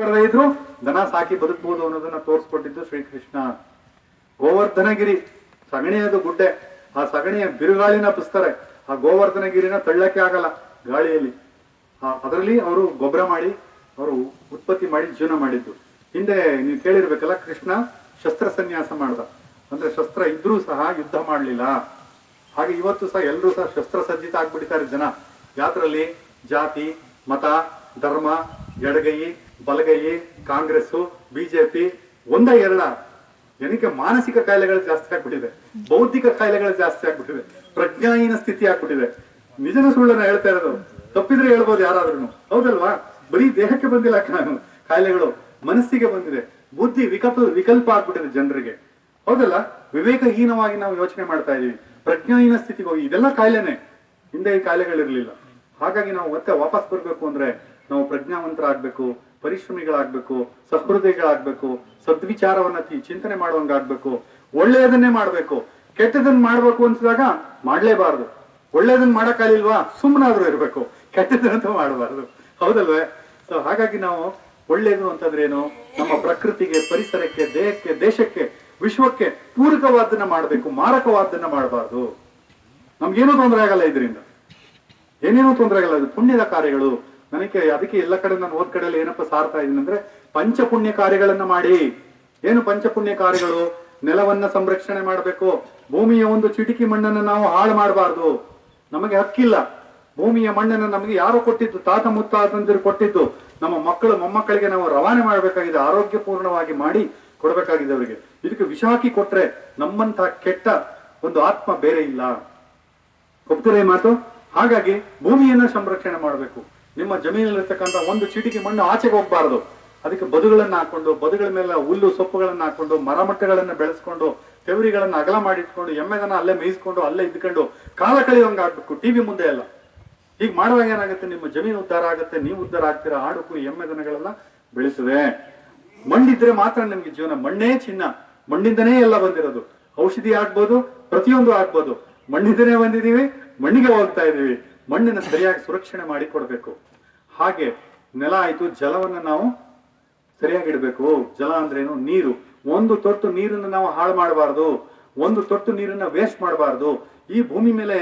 ಬರದೇ ಇದ್ರು ದನ ಸಾಕಿ ಬದುಕಬಹುದು ಅನ್ನೋದನ್ನ ತೋರಿಸ್ಕೊಟ್ಟಿದ್ದು ಶ್ರೀಕೃಷ್ಣ. ಗೋವರ್ಧನಗಿರಿ, ಸಗಣಿಯದು ಗುಡ್ಡೆ. ಆ ಸಗಣಿಯ ಬಿರುಗಾಳಿನ ಬಿಸ್ತಾರೆ, ಆ ಗೋವರ್ಧನಗಿರಿನ ತಳ್ಳಕ್ಕೆ ಆಗಲ್ಲ ಗಾಳಿಯಲ್ಲಿ. ಅದರಲ್ಲಿ ಅವರು ಗೊಬ್ಬರ ಮಾಡಿ, ಅವರು ಉತ್ಪತ್ತಿ ಮಾಡಿ ಜೀವನ ಮಾಡಿದ್ದು. ಹಿಂದೆ ನೀವು ಕೇಳಿರ್ಬೇಕಲ್ಲ, ಕೃಷ್ಣ ಶಸ್ತ್ರ ಸನ್ಯಾಸ ಮಾಡ್ದ. ಅಂದ್ರೆ ಶಸ್ತ್ರ ಇದ್ರೂ ಸಹ ಯುದ್ಧ ಮಾಡಲಿಲ್ಲ. ಹಾಗೆ ಇವತ್ತು ಸಹ ಎಲ್ಲರೂ ಸಹ ಶಸ್ತ್ರ ಸಜ್ಜಿತ ಆಗ್ಬಿಡ್ತಾರೆ ಜನ. ಯಾತ್ರಲ್ಲಿ ಜಾತಿ, ಮತ, ಧರ್ಮ, ಎಡಗೈ ಬಲಗೈ ಕಾಂಗ್ರೆಸ್ ಬಿಜೆಪಿ, ಒಂದ ಎರಡ ಜನಕ್ಕೆ ಮಾನಸಿಕ ಕಾಯಿಲೆಗಳು ಜಾಸ್ತಿ ಆಗ್ಬಿಟ್ಟಿದೆ, ಬೌದ್ಧಿಕ ಕಾಯಿಲೆಗಳು ಜಾಸ್ತಿ ಆಗ್ಬಿಟ್ಟಿದೆ, ಪ್ರಜ್ಞಾಹೀನ ಸ್ಥಿತಿ ಆಗ್ಬಿಟ್ಟಿದೆ. ನಿಜನ ಸುಳ್ಳನ್ನ ಹೇಳ್ತಾ ಇರೋದು. ತಪ್ಪಿದ್ರೆ ಹೇಳ್ಬೋದು ಯಾರಾದ್ರೂ ಹೌದಲ್ವಾ? ಬರೀ ದೇಹಕ್ಕೆ ಬಂದಿಲ್ಲ ಕಾಯಿಲೆಗಳು ಮನಸ್ಸಿಗೆ ಬಂದಿದೆ. ಬುದ್ಧಿ ವಿಕಲ್ಪ ವಿಕಲ್ಪ ಆಗ್ಬಿಟ್ಟಿದೆ ಜನರಿಗೆ. ಹೌದಲ್ಲ? ವಿವೇಕಹೀನವಾಗಿ ನಾವು ಯೋಚನೆ ಮಾಡ್ತಾ ಇದೀವಿ. ಪ್ರಜ್ಞಾಹೀನ ಸ್ಥಿತಿಗೆ ಹೋಗಿ, ಇದೆಲ್ಲ ಕಾಯಿಲೆನೆ. ಹಿಂದೆ ಈ ಕಾಯಿಲೆಗಳಿರ್ಲಿಲ್ಲ. ಹಾಗಾಗಿ ನಾವು ಮತ್ತೆ ವಾಪಸ್ ಬರಬೇಕು ಅಂದ್ರೆ ನಾವು ಪ್ರಜ್ಞಾವಂತರಾಗ್ಬೇಕು. ಪರಿಶ್ರಮಿಗಳಾಗ್ಬೇಕು ಸಹೃದಯಗಳಾಗ್ಬೇಕು ಸದ್ವಿಚಾರವನ್ನ ಚಿಂತನೆ ಮಾಡುವಂಗಾಗ್ಬೇಕು, ಒಳ್ಳೆಯದನ್ನೇ ಮಾಡ್ಬೇಕು. ಕೆಟ್ಟದನ್ನ ಮಾಡ್ಬೇಕು ಅನ್ಸಿದಾಗ ಮಾಡ್ಲೇಬಾರ್ದು. ಒಳ್ಳೇದನ್ನ ಮಾಡೋಕ್ಕಾಗಿಲ್ವಾ ಸುಮ್ಮನಾದ್ರೂ ಇರಬೇಕು. ಕೆಟ್ಟದನ್ನಂತೂ ಮಾಡಬಾರ್ದು. ಹೌದಲ್ವೇ? ಸೊ ಹಾಗಾಗಿ ನಾವು ಒಳ್ಳೇದು ಅಂತಂದ್ರೆ ಏನು ನಮ್ಮ ಪ್ರಕೃತಿಗೆ, ಪರಿಸರಕ್ಕೆ, ದೇಹಕ್ಕೆ, ದೇಶಕ್ಕೆ, ವಿಶ್ವಕ್ಕೆ ಪೂರಕವಾದನ್ನ ಮಾಡಬೇಕು ಮಾರಕವಾದನ್ನ ಮಾಡಬಾರ್ದು. ನಮ್ಗೇನೂ ತೊಂದರೆ ಆಗಲ್ಲ ಇದರಿಂದ. ಏನೇನೂ ತೊಂದರೆ ಆಗಲ್ಲ ಪುಣ್ಯದ ಕಾರ್ಯಗಳು. ನನಗೆ ಅದಕ್ಕೆ ಎಲ್ಲ ಕಡೆ ನಾನು ಓದ್ ಕಡೆಯಲ್ಲಿ ಏನಪ್ಪ ಸಾರ್ತಾ ಇದ್ದೀನಿ ಅಂದ್ರೆ ಪಂಚಪುಣ್ಯ ಕಾರ್ಯಗಳನ್ನ ಮಾಡಿ. ಏನು ಪಂಚಪುಣ್ಯ ಕಾರ್ಯಗಳು? ನೆಲವನ್ನ ಸಂರಕ್ಷಣೆ ಮಾಡಬೇಕು. ಭೂಮಿಯ ಒಂದು ಚಿಟಿಕಿ ಮಣ್ಣನ್ನು ನಾವು ಹಾಳು ಮಾಡಬಾರ್ದು. ನಮಗೆ ಹಕ್ಕಿಲ್ಲ. ಭೂಮಿಯ ಮಣ್ಣನ್ನು ನಮಗೆ ಯಾರೋ ಕೊಟ್ಟಿದ್ದು? ತಾತ ಮುತ್ತಾತಂದಿರು ಕೊಟ್ಟಿದ್ದು. ನಮ್ಮ ಮಕ್ಕಳು, ಮೊಮ್ಮಕ್ಕಳಿಗೆ ನಾವು ರವಾನೆ ಮಾಡಬೇಕಾಗಿದೆ, ಆರೋಗ್ಯಪೂರ್ಣವಾಗಿ ಮಾಡಿ ಕೊಡಬೇಕಾಗಿದೆ ಅವರಿಗೆ. ಇದಕ್ಕೆ ವಿಷ ಹಾಕಿ ಕೊಟ್ರೆ ನಮ್ಮಂತಹ ಕೆಟ್ಟ ಒಂದು ಆತ್ಮ ಬೇರೆ ಇಲ್ಲ. ಒಪ್ತಾರೆ ಮಾತು? ಹಾಗಾಗಿ ಭೂಮಿಯನ್ನ ಸಂರಕ್ಷಣೆ ಮಾಡಬೇಕು. ನಿಮ್ಮ ಜಮೀನಲ್ಲಿರ್ತಕ್ಕಂಥ ಒಂದು ಚಿಟಿಕೆ ಮಣ್ಣು ಆಚೆಗೆ ಹೋಗ್ಬಾರ್ದು. ಅದಕ್ಕೆ ಬದುಗಳನ್ನ ಹಾಕೊಂಡು, ಬದುಗಳ ಮೇಲೆ ಹುಲ್ಲು, ಸೊಪ್ಪುಗಳನ್ನ ಹಾಕೊಂಡು, ಮರಮಟ್ಟಗಳನ್ನ ಬೆಳೆಸ್ಕೊಂಡು, ತೆವರಿಗಳನ್ನ ಅಗಲ ಮಾಡಿಟ್ಕೊಂಡು ಎಮ್ಮೆಗನ ಅಲ್ಲೇ ಮೇಯಿಸ್ಕೊಂಡು, ಅಲ್ಲೇ ಇದ್ಕೊಂಡು, ಕಾಲ ಕಳೆಯುವಂಗ ಆಗ್ಬೇಕು. ಟಿವಿ ಮುಂದೆ ಎಲ್ಲ ಹೀಗೆ ಮಾಡುವಾಗ ಏನಾಗುತ್ತೆ? ನಿಮ್ಮ ಜಮೀನು ಉದ್ಧಾರ ಆಗುತ್ತೆ, ನೀವು ಉದ್ಧಾರ ಆಗ್ತೀರಾ? ಆಡು, ಕುರಿ, ಎಮ್ಮೆ ದನಗಳೆಲ್ಲ ಬೆಳೆಸಿದೆ ಮಣ್ಣಿದ್ರೆ ಮಾತ್ರ ನಿಮ್ಗೆ ಜೀವನ. ಮಣ್ಣೇ ಚಿನ್ನ. ಮಣ್ಣಿಂದನೇ ಎಲ್ಲ ಬಂದಿರೋದು. ಔಷಧಿ ಆಗ್ಬೋದು, ಪ್ರತಿಯೊಂದು ಆಗ್ಬೋದು. ಮಣ್ಣಿಂದನೇ ಬಂದಿದೀವಿ ಮಣ್ಣಿಗೆ ಹೋಗ್ತಾ ಇದೀವಿ ಮಣ್ಣನ್ನ ಸರಿಯಾಗಿ ಸುರಕ್ಷಣೆ ಮಾಡಿ ಕೊಡಬೇಕು ಹಾಗೆ ನೆಲ ಆಯಿತು, ಜಲವನ್ನು ನಾವು ಸರಿಯಾಗಿ ಇಡಬೇಕು. ಜಲ ಅಂದ್ರೇನು ನೀರು. ಒಂದು ತೊಟ್ಟು ನೀರನ್ನು ನಾವು ಹಾಳು ಮಾಡಬಾರ್ದು. ಒಂದು ತೊಟ್ಟು ನೀರನ್ನು ವೇಸ್ಟ್ ಮಾಡಬಾರ್ದು. ಈ ಭೂಮಿ ಮೇಲೆ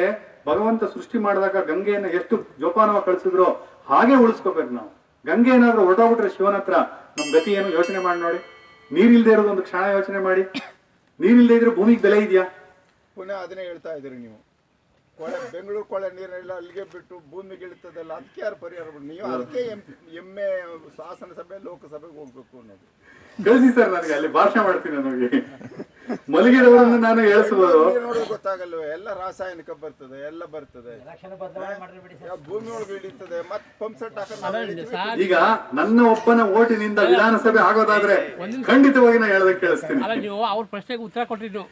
ಭಗವಂತ ಸೃಷ್ಟಿ ಮಾಡಿದಾಗ ಗಂಗೆಯನ್ನು ಎಷ್ಟು ಜೋಪಾನವಾಗಿ ಕಳಿಸಿದ್ರೋ ಹಾಗೆ ಉಳಿಸ್ಕೋಬೇಕು ನಾವು. ಗಂಗೆ ಏನಾದ್ರೂ ಹೊರಟೋಗ್ಬಿಟ್ರೆ ಶಿವನ ಹತ್ರ ನಮ್ ಗತಿ ಏನು? ಯೋಚನೆ ಮಾಡಿ ನೋಡಿ. ನೀರಿಲ್ದೇ ಇರೋದು ಒಂದು ಕ್ಷಣ ಯೋಚನೆ ಮಾಡಿ. ನೀರಿಲ್ದೇ ಇದ್ರೆ ಭೂಮಿಗೆ ಬೆಲೆ ಇದೆಯಾ? ಪುನಃ ಅದನ್ನೇ ಹೇಳ್ತಾ ಇದ್ದೀರಿ ನೀವು. ಕೊಳೆ ಬೆಂಗಳೂರು ಕೊಳೆ ನೀರೆಲ್ಲ ಅಲ್ಲಿಗೆ ಬಿಟ್ಟು ಭೂಮಿಗೆ ಇಳಿತದಲ್ಲ ಅದಕ್ಕೆ ಯಾರು ಪರಿಹಾರ ಮಾಡಿ ನೀವು ಅದಕ್ಕೆ ಎಮ್ಮೆ ಶಾಸನ ಸಭೆ ಲೋಕಸಭೆಗೆ ಹೋಗ್ಬೇಕು ಅನ್ನೋದು. ಕಳಿಸಿ ಸರ್ ನನಗೆ ಅಲ್ಲಿ ಭಾಷಣ ಮಾಡ್ತೀನಿ ನನಗೆ. ಮಲಗಿದವರನ್ನು ನಾನು ಹೇಳಿಸಬಹುದು. ನೋಡಿ ನೋಡೋದು ಗೊತ್ತಾಗಲ್ವೇ? ಎಲ್ಲ ರಾಸಾಯನಿಕ ಬರ್ತದೆ ಎಲ್ಲ ಬರ್ತದೆ. ಭೂಮಿ ಒಳಗೆ ಇಳಿತದೆ ಮತ್ತೆ ಪಂಪ್ ಸೆಟ್ ಹಾಕೊಂಡು ಈಗ ನನ್ನ ಒಪ್ಪನ ಓಟಿನಿಂದ ವಿಧಾನಸಭೆ ಆಗೋದಾದ್ರೆ ಖಂಡಿತವಾಗಿ ನಾನು ಹೇಳದಕ್ಕೆ ಕೇಳಿಸ್ತೀನಿ. ಅಲ್ಲ ನೀವು ಅವ್ರ ಪ್ರಶ್ನೆಗೆ ಉತ್ತರ ಕೊಟ್ಟಿದ್ದು.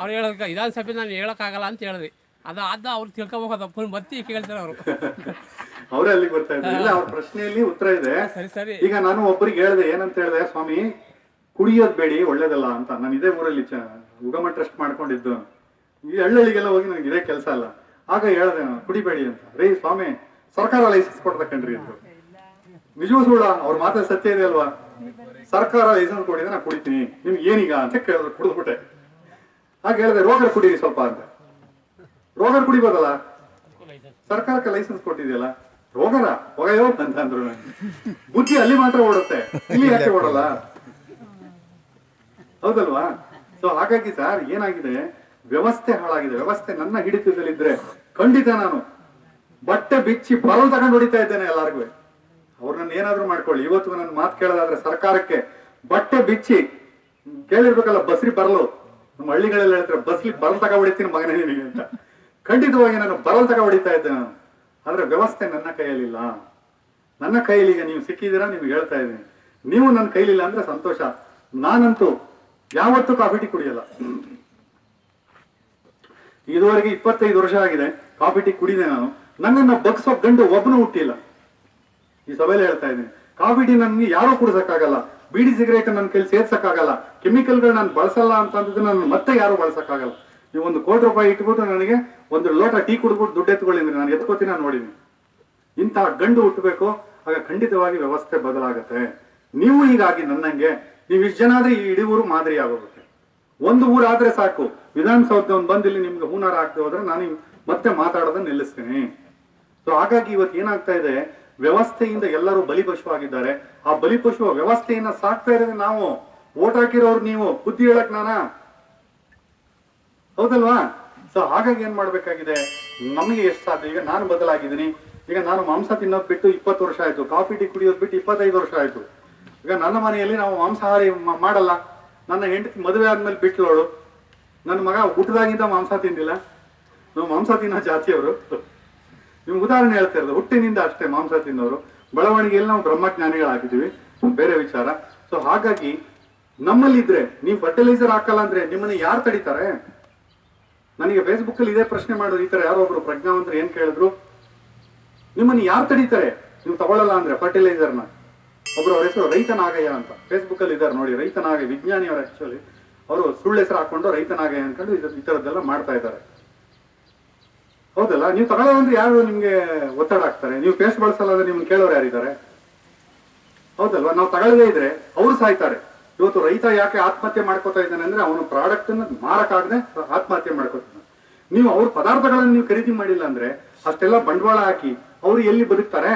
ಅವ್ರು ಹೇಳೋದಕ್ಕೆ ವಿಧಾನಸಭೆ ನಾನು ಹೇಳೋಕ್ಕಾಗಲ್ಲ ಅಂತ ಹೇಳಿದ್ರಿ. ಅದು ಅದ ಅವ್ರು ತಿಳ್ಕೊಬೇಕು ಫುಲ್ ಮತ್ತೆ ಕೇಳ್ತಾರೆ ಅವರು. ಅವರೇ ಅಲ್ಲಿಗೆ ಬರ್ತಾ ಇದ್ದಾರೆ ಇಲ್ಲ ಅವ್ರ ಪ್ರಶ್ನೆಯಲ್ಲಿ ಉತ್ತರ ಇದೆ. ಸರಿ ಸರಿ. ಈಗ ನಾನು ಒಬ್ಬರಿಗೆ ಹೇಳಿದೆ ಏನಂತ ಹೇಳಿದೆ ಸ್ವಾಮಿ ಕುಡಿಯೋದ್ ಬೇಡಿ ಒಳ್ಳೇದಲ್ಲ ಅಂತ. ನಾನು ಇದೇ ಊರಲ್ಲಿ ಚ ಉಗಮ ಟ್ರಸ್ಟ್ ಮಾಡ್ಕೊಂಡಿದ್ದು. ಈ ಹಳ್ಳಿಗೆಲ್ಲ ಹೋಗಿ ನನಗೆ ಇದೇ ಕೆಲಸ ಅಲ್ಲ. ಆಗ ಹೇಳ್ದೆ ನಾನು ಕುಡಿಬೇಡಿ ಅಂತ. ರೀ ಸ್ವಾಮಿ ಸರ್ಕಾರ ಲೈಸೆನ್ಸ್ ಕೊಡ್ತಕ್ಕಂಡ್ರಿ ಅಂತ ನಿಜವೂ ಸುಳ್ಳ ಅವ್ರ ಮಾತ್ರ ಸತ್ಯ ಇದೆ ಅಲ್ವಾ? ಸರ್ಕಾರ ಲೈಸೆನ್ಸ್ ಕೊಡಿದ್ರೆ ನಾ ಕುಡಿತೀನಿ. ನಿಮ್ಗೆ ಏನೀಗ ಅಂತ ಕೇಳಿದ್ರು ಕುಡಿದ್ಬಿಟ್ಟೆ. ಆಗ ಹೇಳಿದೆ ರೋಗ ಕುಡೀರಿ ಸ್ವಲ್ಪ ಅಂತ. ರೋಗರ್ ಕುಡಿಬೋದಲ್ಲ? ಸರ್ಕಾರಕ್ಕೆ ಲೈಸೆನ್ಸ್ ಕೊಟ್ಟಿದೆಯಲ್ಲ? ರೋಗನ ಹೊಗೆಯೋ ಅಂತ ಅಂದ್ರು ಬುದ್ಧಿ ಅಲ್ಲಿ ಮಾತ್ರ ಓಡುತ್ತೆ. ಇಲ್ಲಿ ಯಾಕೆ ಓಡಲ್ಲ? ಹೌದಲ್ವಾ? ಸೊ ಹಾಗಾಗಿ ಸರ್ ಏನಾಗಿದೆ? ವ್ಯವಸ್ಥೆ ಹಾಳಾಗಿದೆ. ವ್ಯವಸ್ಥೆ ನನ್ನ ಹಿಡಿತದಲ್ಲಿದ್ರೆ ಖಂಡಿತ ನಾನು ಬಟ್ಟೆ ಬಿಚ್ಚಿ ಬರಲ್ ತಗೊಂಡು ಹೊಡಿತಾ ಇದ್ದೇನೆ ಎಲ್ಲಾರ್ಗು. ಅವ್ರನ್ನ ಏನಾದ್ರು ಮಾಡ್ಕೊಳ್ಳಿ. ಇವತ್ತು ನನ್ನ ಮಾತು ಕೇಳೋದಾದ್ರೆ ಸರ್ಕಾರಕ್ಕೆ ಬಟ್ಟೆ ಬಿಚ್ಚಿ ಕೇಳಿರ್ಬೇಕಲ್ಲ ಬಸ್ರಿ ಬರಲು. ನಮ್ಮ ಹಳ್ಳಿಗಳೆಲ್ಲ ಹೇಳ್ತಾರೆ ಬಸ್ಲಿ ಬರಲ್ ತಗ ಹೊಡಿತೀನಿ ಮಗನೇ ನಿನಗೆ ಅಂತ. ಖಂಡಿತವಾಗಿ ನಾನು ಬರಲ್ ತಗ ಹೊಡಿತಾ ಇದ್ದೆ ನಾನು. ಆದರೆ ವ್ಯವಸ್ಥೆ ನನ್ನ ಕೈಯಲ್ಲಿಲ್ಲ. ನನ್ನ ಕೈಯಲ್ಲಿ ಈಗ ನೀವು ಸಿಕ್ಕಿದ್ದೀರಾ ನಿಮ್ಗೆ ಹೇಳ್ತಾ ಇದ್ದೀನಿ. ನೀವು ನನ್ನ ಕೈಲಿಲ್ಲ ಅಂದ್ರೆ ಸಂತೋಷ. ನಾನಂತೂ ಯಾವತ್ತೂ ಕಾಫಿ ಟೀ ಕುಡಿಯಲ್ಲ. ಇದುವರೆಗೆ ಇಪ್ಪತ್ತೈದು ವರ್ಷ ಆಗಿದೆ ಕಾಫಿ ಟೀ ಕುಡಿದೆ ನಾನು. ನನ್ನನ್ನು ಬಗ್ಸೋ ಗಂಡು ಒಬ್ಬನು ಹುಟ್ಟಿಲ್ಲ. ಈ ಸಭೆಯಲ್ಲಿ ಹೇಳ್ತಾ ಇದ್ದೀನಿ. ಕಾಫಿ ಟೀ ನನ್ಗೆ ಯಾರು ಕುಡಿಸಕ್ಕಾಗಲ್ಲ. ಬೀಡಿ ಸಿಗರೇಟ್ ನನ್ನ ಕೈಲಿ ಸೇರ್ಸಕ್ಕಾಗಲ್ಲ ಕೆಮಿಕಲ್ಗಳು ನಾನು ಬಳಸಲ್ಲ ಅಂತಂದ್ರೆ ನಾನು ಮತ್ತೆ ಯಾರು ಬಳಸಕ್ಕಾಗಲ್ಲ. ನೀವು ಒಂದು ಕೋಟಿ ರೂಪಾಯಿ ಇಟ್ಬಿಟ್ಟು ನನಗೆ ಒಂದು ಲೋಟ ಟೀ ಕುಡ್ಬಿಟ್ಟು ದುಡ್ಡು ಎತ್ಕೊಳ್ಳಿ ಅಂದ್ರೆ ನಾನು ಎತ್ಕೋತೀನಿ, ನಾನು ನೋಡಿದ್ದೀನಿ ಇಂತಹ ಗಂಡು ಹುಟ್ಟಬೇಕು, ಆಗ ಖಂಡಿತವಾಗಿ ವ್ಯವಸ್ಥೆ ಬದಲಾಗತ್ತೆ. ನೀವು ಹೀಗಾಗಿ ನನ್ನಂಗೆ, ನೀವು ಇಷ್ಟು ಜನ ಆದ್ರೆ ಈ ಇಡೀ ಊರು ಮಾದರಿ ಆಗೋಗುತ್ತೆ. ಒಂದು ಊರಾದ್ರೆ ಸಾಕು. ವಿಧಾನಸೌಧ ಒಂದು ಬಂದು ಇಲ್ಲಿ ನಿಮ್ಗೆ ಹೂನಾರ ಆಗ್ತಾ ಹೋದ್ರೆ ನಾನು ಮತ್ತೆ ಮಾತಾಡೋದನ್ನ ನಿಲ್ಲಿಸ್ತೀನಿ. ಸೊ ಹಾಗಾಗಿ ಇವತ್ತು ಏನಾಗ್ತಾ ಇದೆ, ವ್ಯವಸ್ಥೆಯಿಂದ ಎಲ್ಲರೂ ಬಲಿಪಶು ಆಗಿದ್ದಾರೆ ಆ ಬಲಿಪಶು ವ್ಯವಸ್ಥೆಯನ್ನ ಸಾಕ್ತಾ ಇರೋದು ನಾವು. ಓಟ್ ಹಾಕಿರೋರು ನೀವು. ಬುದ್ಧಿ ಹೇಳಕ್ ನಾನಾ? ಹೌದಲ್ವಾ? ಸೊ ಹಾಗಾಗಿ ಏನ್ ಮಾಡ್ಬೇಕಾಗಿದೆ? ನಮಗೆ ಎಷ್ಟು ಸಾಧ್ಯ? ಈಗ ನಾನು ಬದಲಾಗಿದ್ದೀನಿ. ಈಗ ನಾನು ಮಾಂಸ ತಿನ್ನೋದು ಬಿಟ್ಟು ಇಪ್ಪತ್ತು ವರ್ಷ ಆಯ್ತು. ಕಾಫಿ, ಟೀ ಕುಡಿಯೋದ್ ಬಿಟ್ಟು ಇಪ್ಪತ್ತೈದು ವರ್ಷ ಆಯ್ತು. ಈಗ ನನ್ನ ಮನೆಯಲ್ಲಿ ನಾವು ಮಾಂಸಾಹಾರಿ ಮಾಡಲ್ಲ. ನನ್ನ ಹೆಂಡತಿ ಮದುವೆ ಆದ್ಮೇಲೆ ಬಿಟ್ಲೋಳು. ನನ್ನ ಮಗ ಹುಟ್ಟದಾಗಿಂದ ಮಾಂಸ ತಿಂದಿಲ್ಲ. ನಾವು ಮಾಂಸ ತಿನ್ನೋ ಜಾತಿಯವರು. ನಿಮ್ಗೆ ಉದಾಹರಣೆ ಹೇಳ್ತಾ ಇರೋದು, ಹುಟ್ಟಿನಿಂದ ಅಷ್ಟೇ ಮಾಂಸ ತಿನ್ನೋರು. ಬೆಳವಣಿಗೆಯಲ್ಲಿ ನಾವು ಬ್ರಹ್ಮಜ್ಞಾನಿಗಳಾಗಿದ್ದೀವಿ. ಬೇರೆ ವಿಚಾರ. ಸೊ ಹಾಗಾಗಿ ನಮ್ಮಲ್ಲಿದ್ರೆ, ನೀವು ಫರ್ಟಿಲೈಸರ್ ಹಾಕಲ್ಲ ಅಂದ್ರೆ ನಿಮ್ಮನ್ನ ಯಾರು ತಡಿತಾರೆ? ನನಗೆ ಫೇಸ್ಬುಕ್ ಅಲ್ಲಿ ಇದೇ ಪ್ರಶ್ನೆ ಮಾಡೋದು ಈ ತರ ಯಾರೋ ಒಬ್ರು ಪ್ರಜ್ಞಾವಂತರು ಏನ್ ಕೇಳಿದ್ರು? ನಿಮ್ಮನ್ನು ಯಾರು ತಡೀತಾರೆ? ನೀವು ತಗೊಳ್ಳಲ್ಲ ಅಂದ್ರೆ ಫರ್ಟಿಲೈಸರ್ನ ಒಬ್ರು ಅವ್ರ ಹೆಸರು ರೈತನಾಗಯ್ಯ ಅಂತ. ಫೇಸ್ಬುಕ್ ಅಲ್ಲಿ ಇದ್ದಾರೆ ನೋಡಿ, ರೈತನಾಗಯ್ಯ, ವಿಜ್ಞಾನಿ ಅವರು ಆಕ್ಚುಲಿ ಅವರು ಸುಳ್ಳು ಹೆಸರು ಹಾಕೊಂಡು ರೈತನಾಗಯ್ಯ ಹೇಳಿ ಈ ತರದ್ದೆಲ್ಲ ಮಾಡ್ತಾ ಇದ್ದಾರೆ. ಹೌದಲ್ಲ? ನೀವು ತಗೊಳ್ಳೋ ಅಂದ್ರೆ ಯಾರು ನಿಮ್ಗೆ ಒತ್ತಡ ಆಗ್ತಾರೆ ನೀವು ಪೇಸ್ಟ್ ಬಳಸಲ್ಲ ಅಂದ್ರೆ ನಿಮ್ಗೆ ಕೇಳೋರು ಯಾರಿದ್ದಾರೆ? ಹೌದಲ್ವಾ? ನಾವು ತಗೊಳ್ಳದೇ ಇದ್ರೆ ಅವರು ಸಾಯ್ತಾರೆ. ಇವತ್ತು ರೈತ ಯಾಕೆ ಆತ್ಮಹತ್ಯೆ ಮಾಡ್ಕೋತಾ ಇದ್ದಾನೆ ಅಂದ್ರೆ ಅವನು ಪ್ರಾಡಕ್ಟ್ ಅನ್ನ ಮಾರಕ್ಕಾಗದೆ ಆತ್ಮಹತ್ಯೆ ಮಾಡ್ಕೋತಾನೆ. ನೀವು ಅವ್ರ ಪದಾರ್ಥಗಳನ್ನು ನೀವು ಖರೀದಿ ಮಾಡಿಲ್ಲ ಅಂದ್ರೆ ಅಷ್ಟೆಲ್ಲ ಬಂಡವಾಳ ಹಾಕಿ ಅವ್ರು ಎಲ್ಲಿ ಬದುಕ್ತಾರೆ?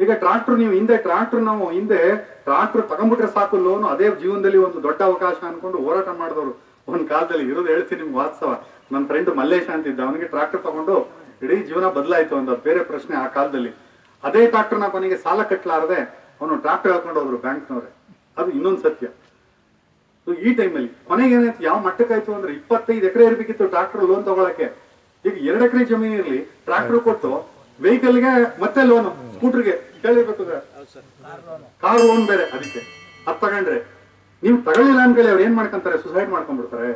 ಈಗ ಟ್ರಾಕ್ಟರ್ ನೀವು ಹಿಂದೆ ಟ್ರಾಕ್ಟರ್ ನಾವು ಹಿಂದೆ ಟ್ರಾಕ್ಟರ್ ತಗೊಂಡ್ಬಿಟ್ರೆ ಸಾಕು ಲೋನು ಅದೇ ಜೀವನದಲ್ಲಿ ಒಂದು ದೊಡ್ಡ ಅವಕಾಶ ಅನ್ಕೊಂಡು ಹೋರಾಟ ಮಾಡಿದವರು ಒಂದ್ ಕಾಲದಲ್ಲಿ ಇರೋದು ಹೇಳ್ತೀನಿ ನಿಮ್ಗೆ ವಾಸ್ತವ. ನನ್ನ ಫ್ರೆಂಡ್ ಮಲ್ಲೇಶ ಅಂತಿದ್ದ ಅವನಿಗೆ ಟ್ರಾಕ್ಟರ್ ತಗೊಂಡು ಇಡೀ ಜೀವನ ಬದಲಾಯ್ತು ಅಂತ ಬೇರೆ ಪ್ರಶ್ನೆ ಆ ಕಾಲದಲ್ಲಿ. ಅದೇ ಟ್ರಾಕ್ಟರ್ನ ಕೊನೆಗೆ ಸಾಲ ಕಟ್ಟಲಾರದೆ ಅವನು ಟ್ರಾಕ್ಟರ್ ಹಾಕೊಂಡು ಹೋದ್ರು ಬ್ಯಾಂಕ್ನವ್ರೆ ಅದು ಇನ್ನೊಂದು ಸತ್ಯ. ಸೊ, ಈ ಟೈಮಲ್ಲಿ ಕೊನೆಗೆ ಏನಾಯ್ತು? ಯಾವ ಮಟ್ಟಕ್ಕಾಯ್ತು ಅಂದ್ರೆ ಇಪ್ಪತ್ತೈದು ಎಕರೆ ಇರ್ಬೇಕಿತ್ತು ಟ್ರಾಕ್ಟರ್ ಲೋನ್ ತಗೊಳಕ್ಕೆ. ಈಗ ಎರಡು ಎಕರೆ ಜಮೀನು ಇರ್ಲಿ ಟ್ರಾಕ್ಟರ್ ಕೊಟ್ಟು ವೆಹಿಕಲ್ಗೆ ಮತ್ತೆ ಲೋನ್ ಸ್ಕೂಟರ್ಗೆ ಕೇಳಿರ್ಬೇಕು ಕಾರ್ ಲೋನ್ ಬೇರೆ ಅದಕ್ಕೆ. ಅದ್ ತಗೊಂಡ್ರೆ ನೀವು ತಗೊಳ್ಳಿಲ್ಲ ಅಂದ್ಮೇಲೆ ಅವ್ರು ಏನ್ ಮಾಡ್ಕೊಂತಾರೆ? ಸುಸೈಡ್ ಮಾಡ್ಕೊಂಡ್ಬಿಡ್ತಾರೆ.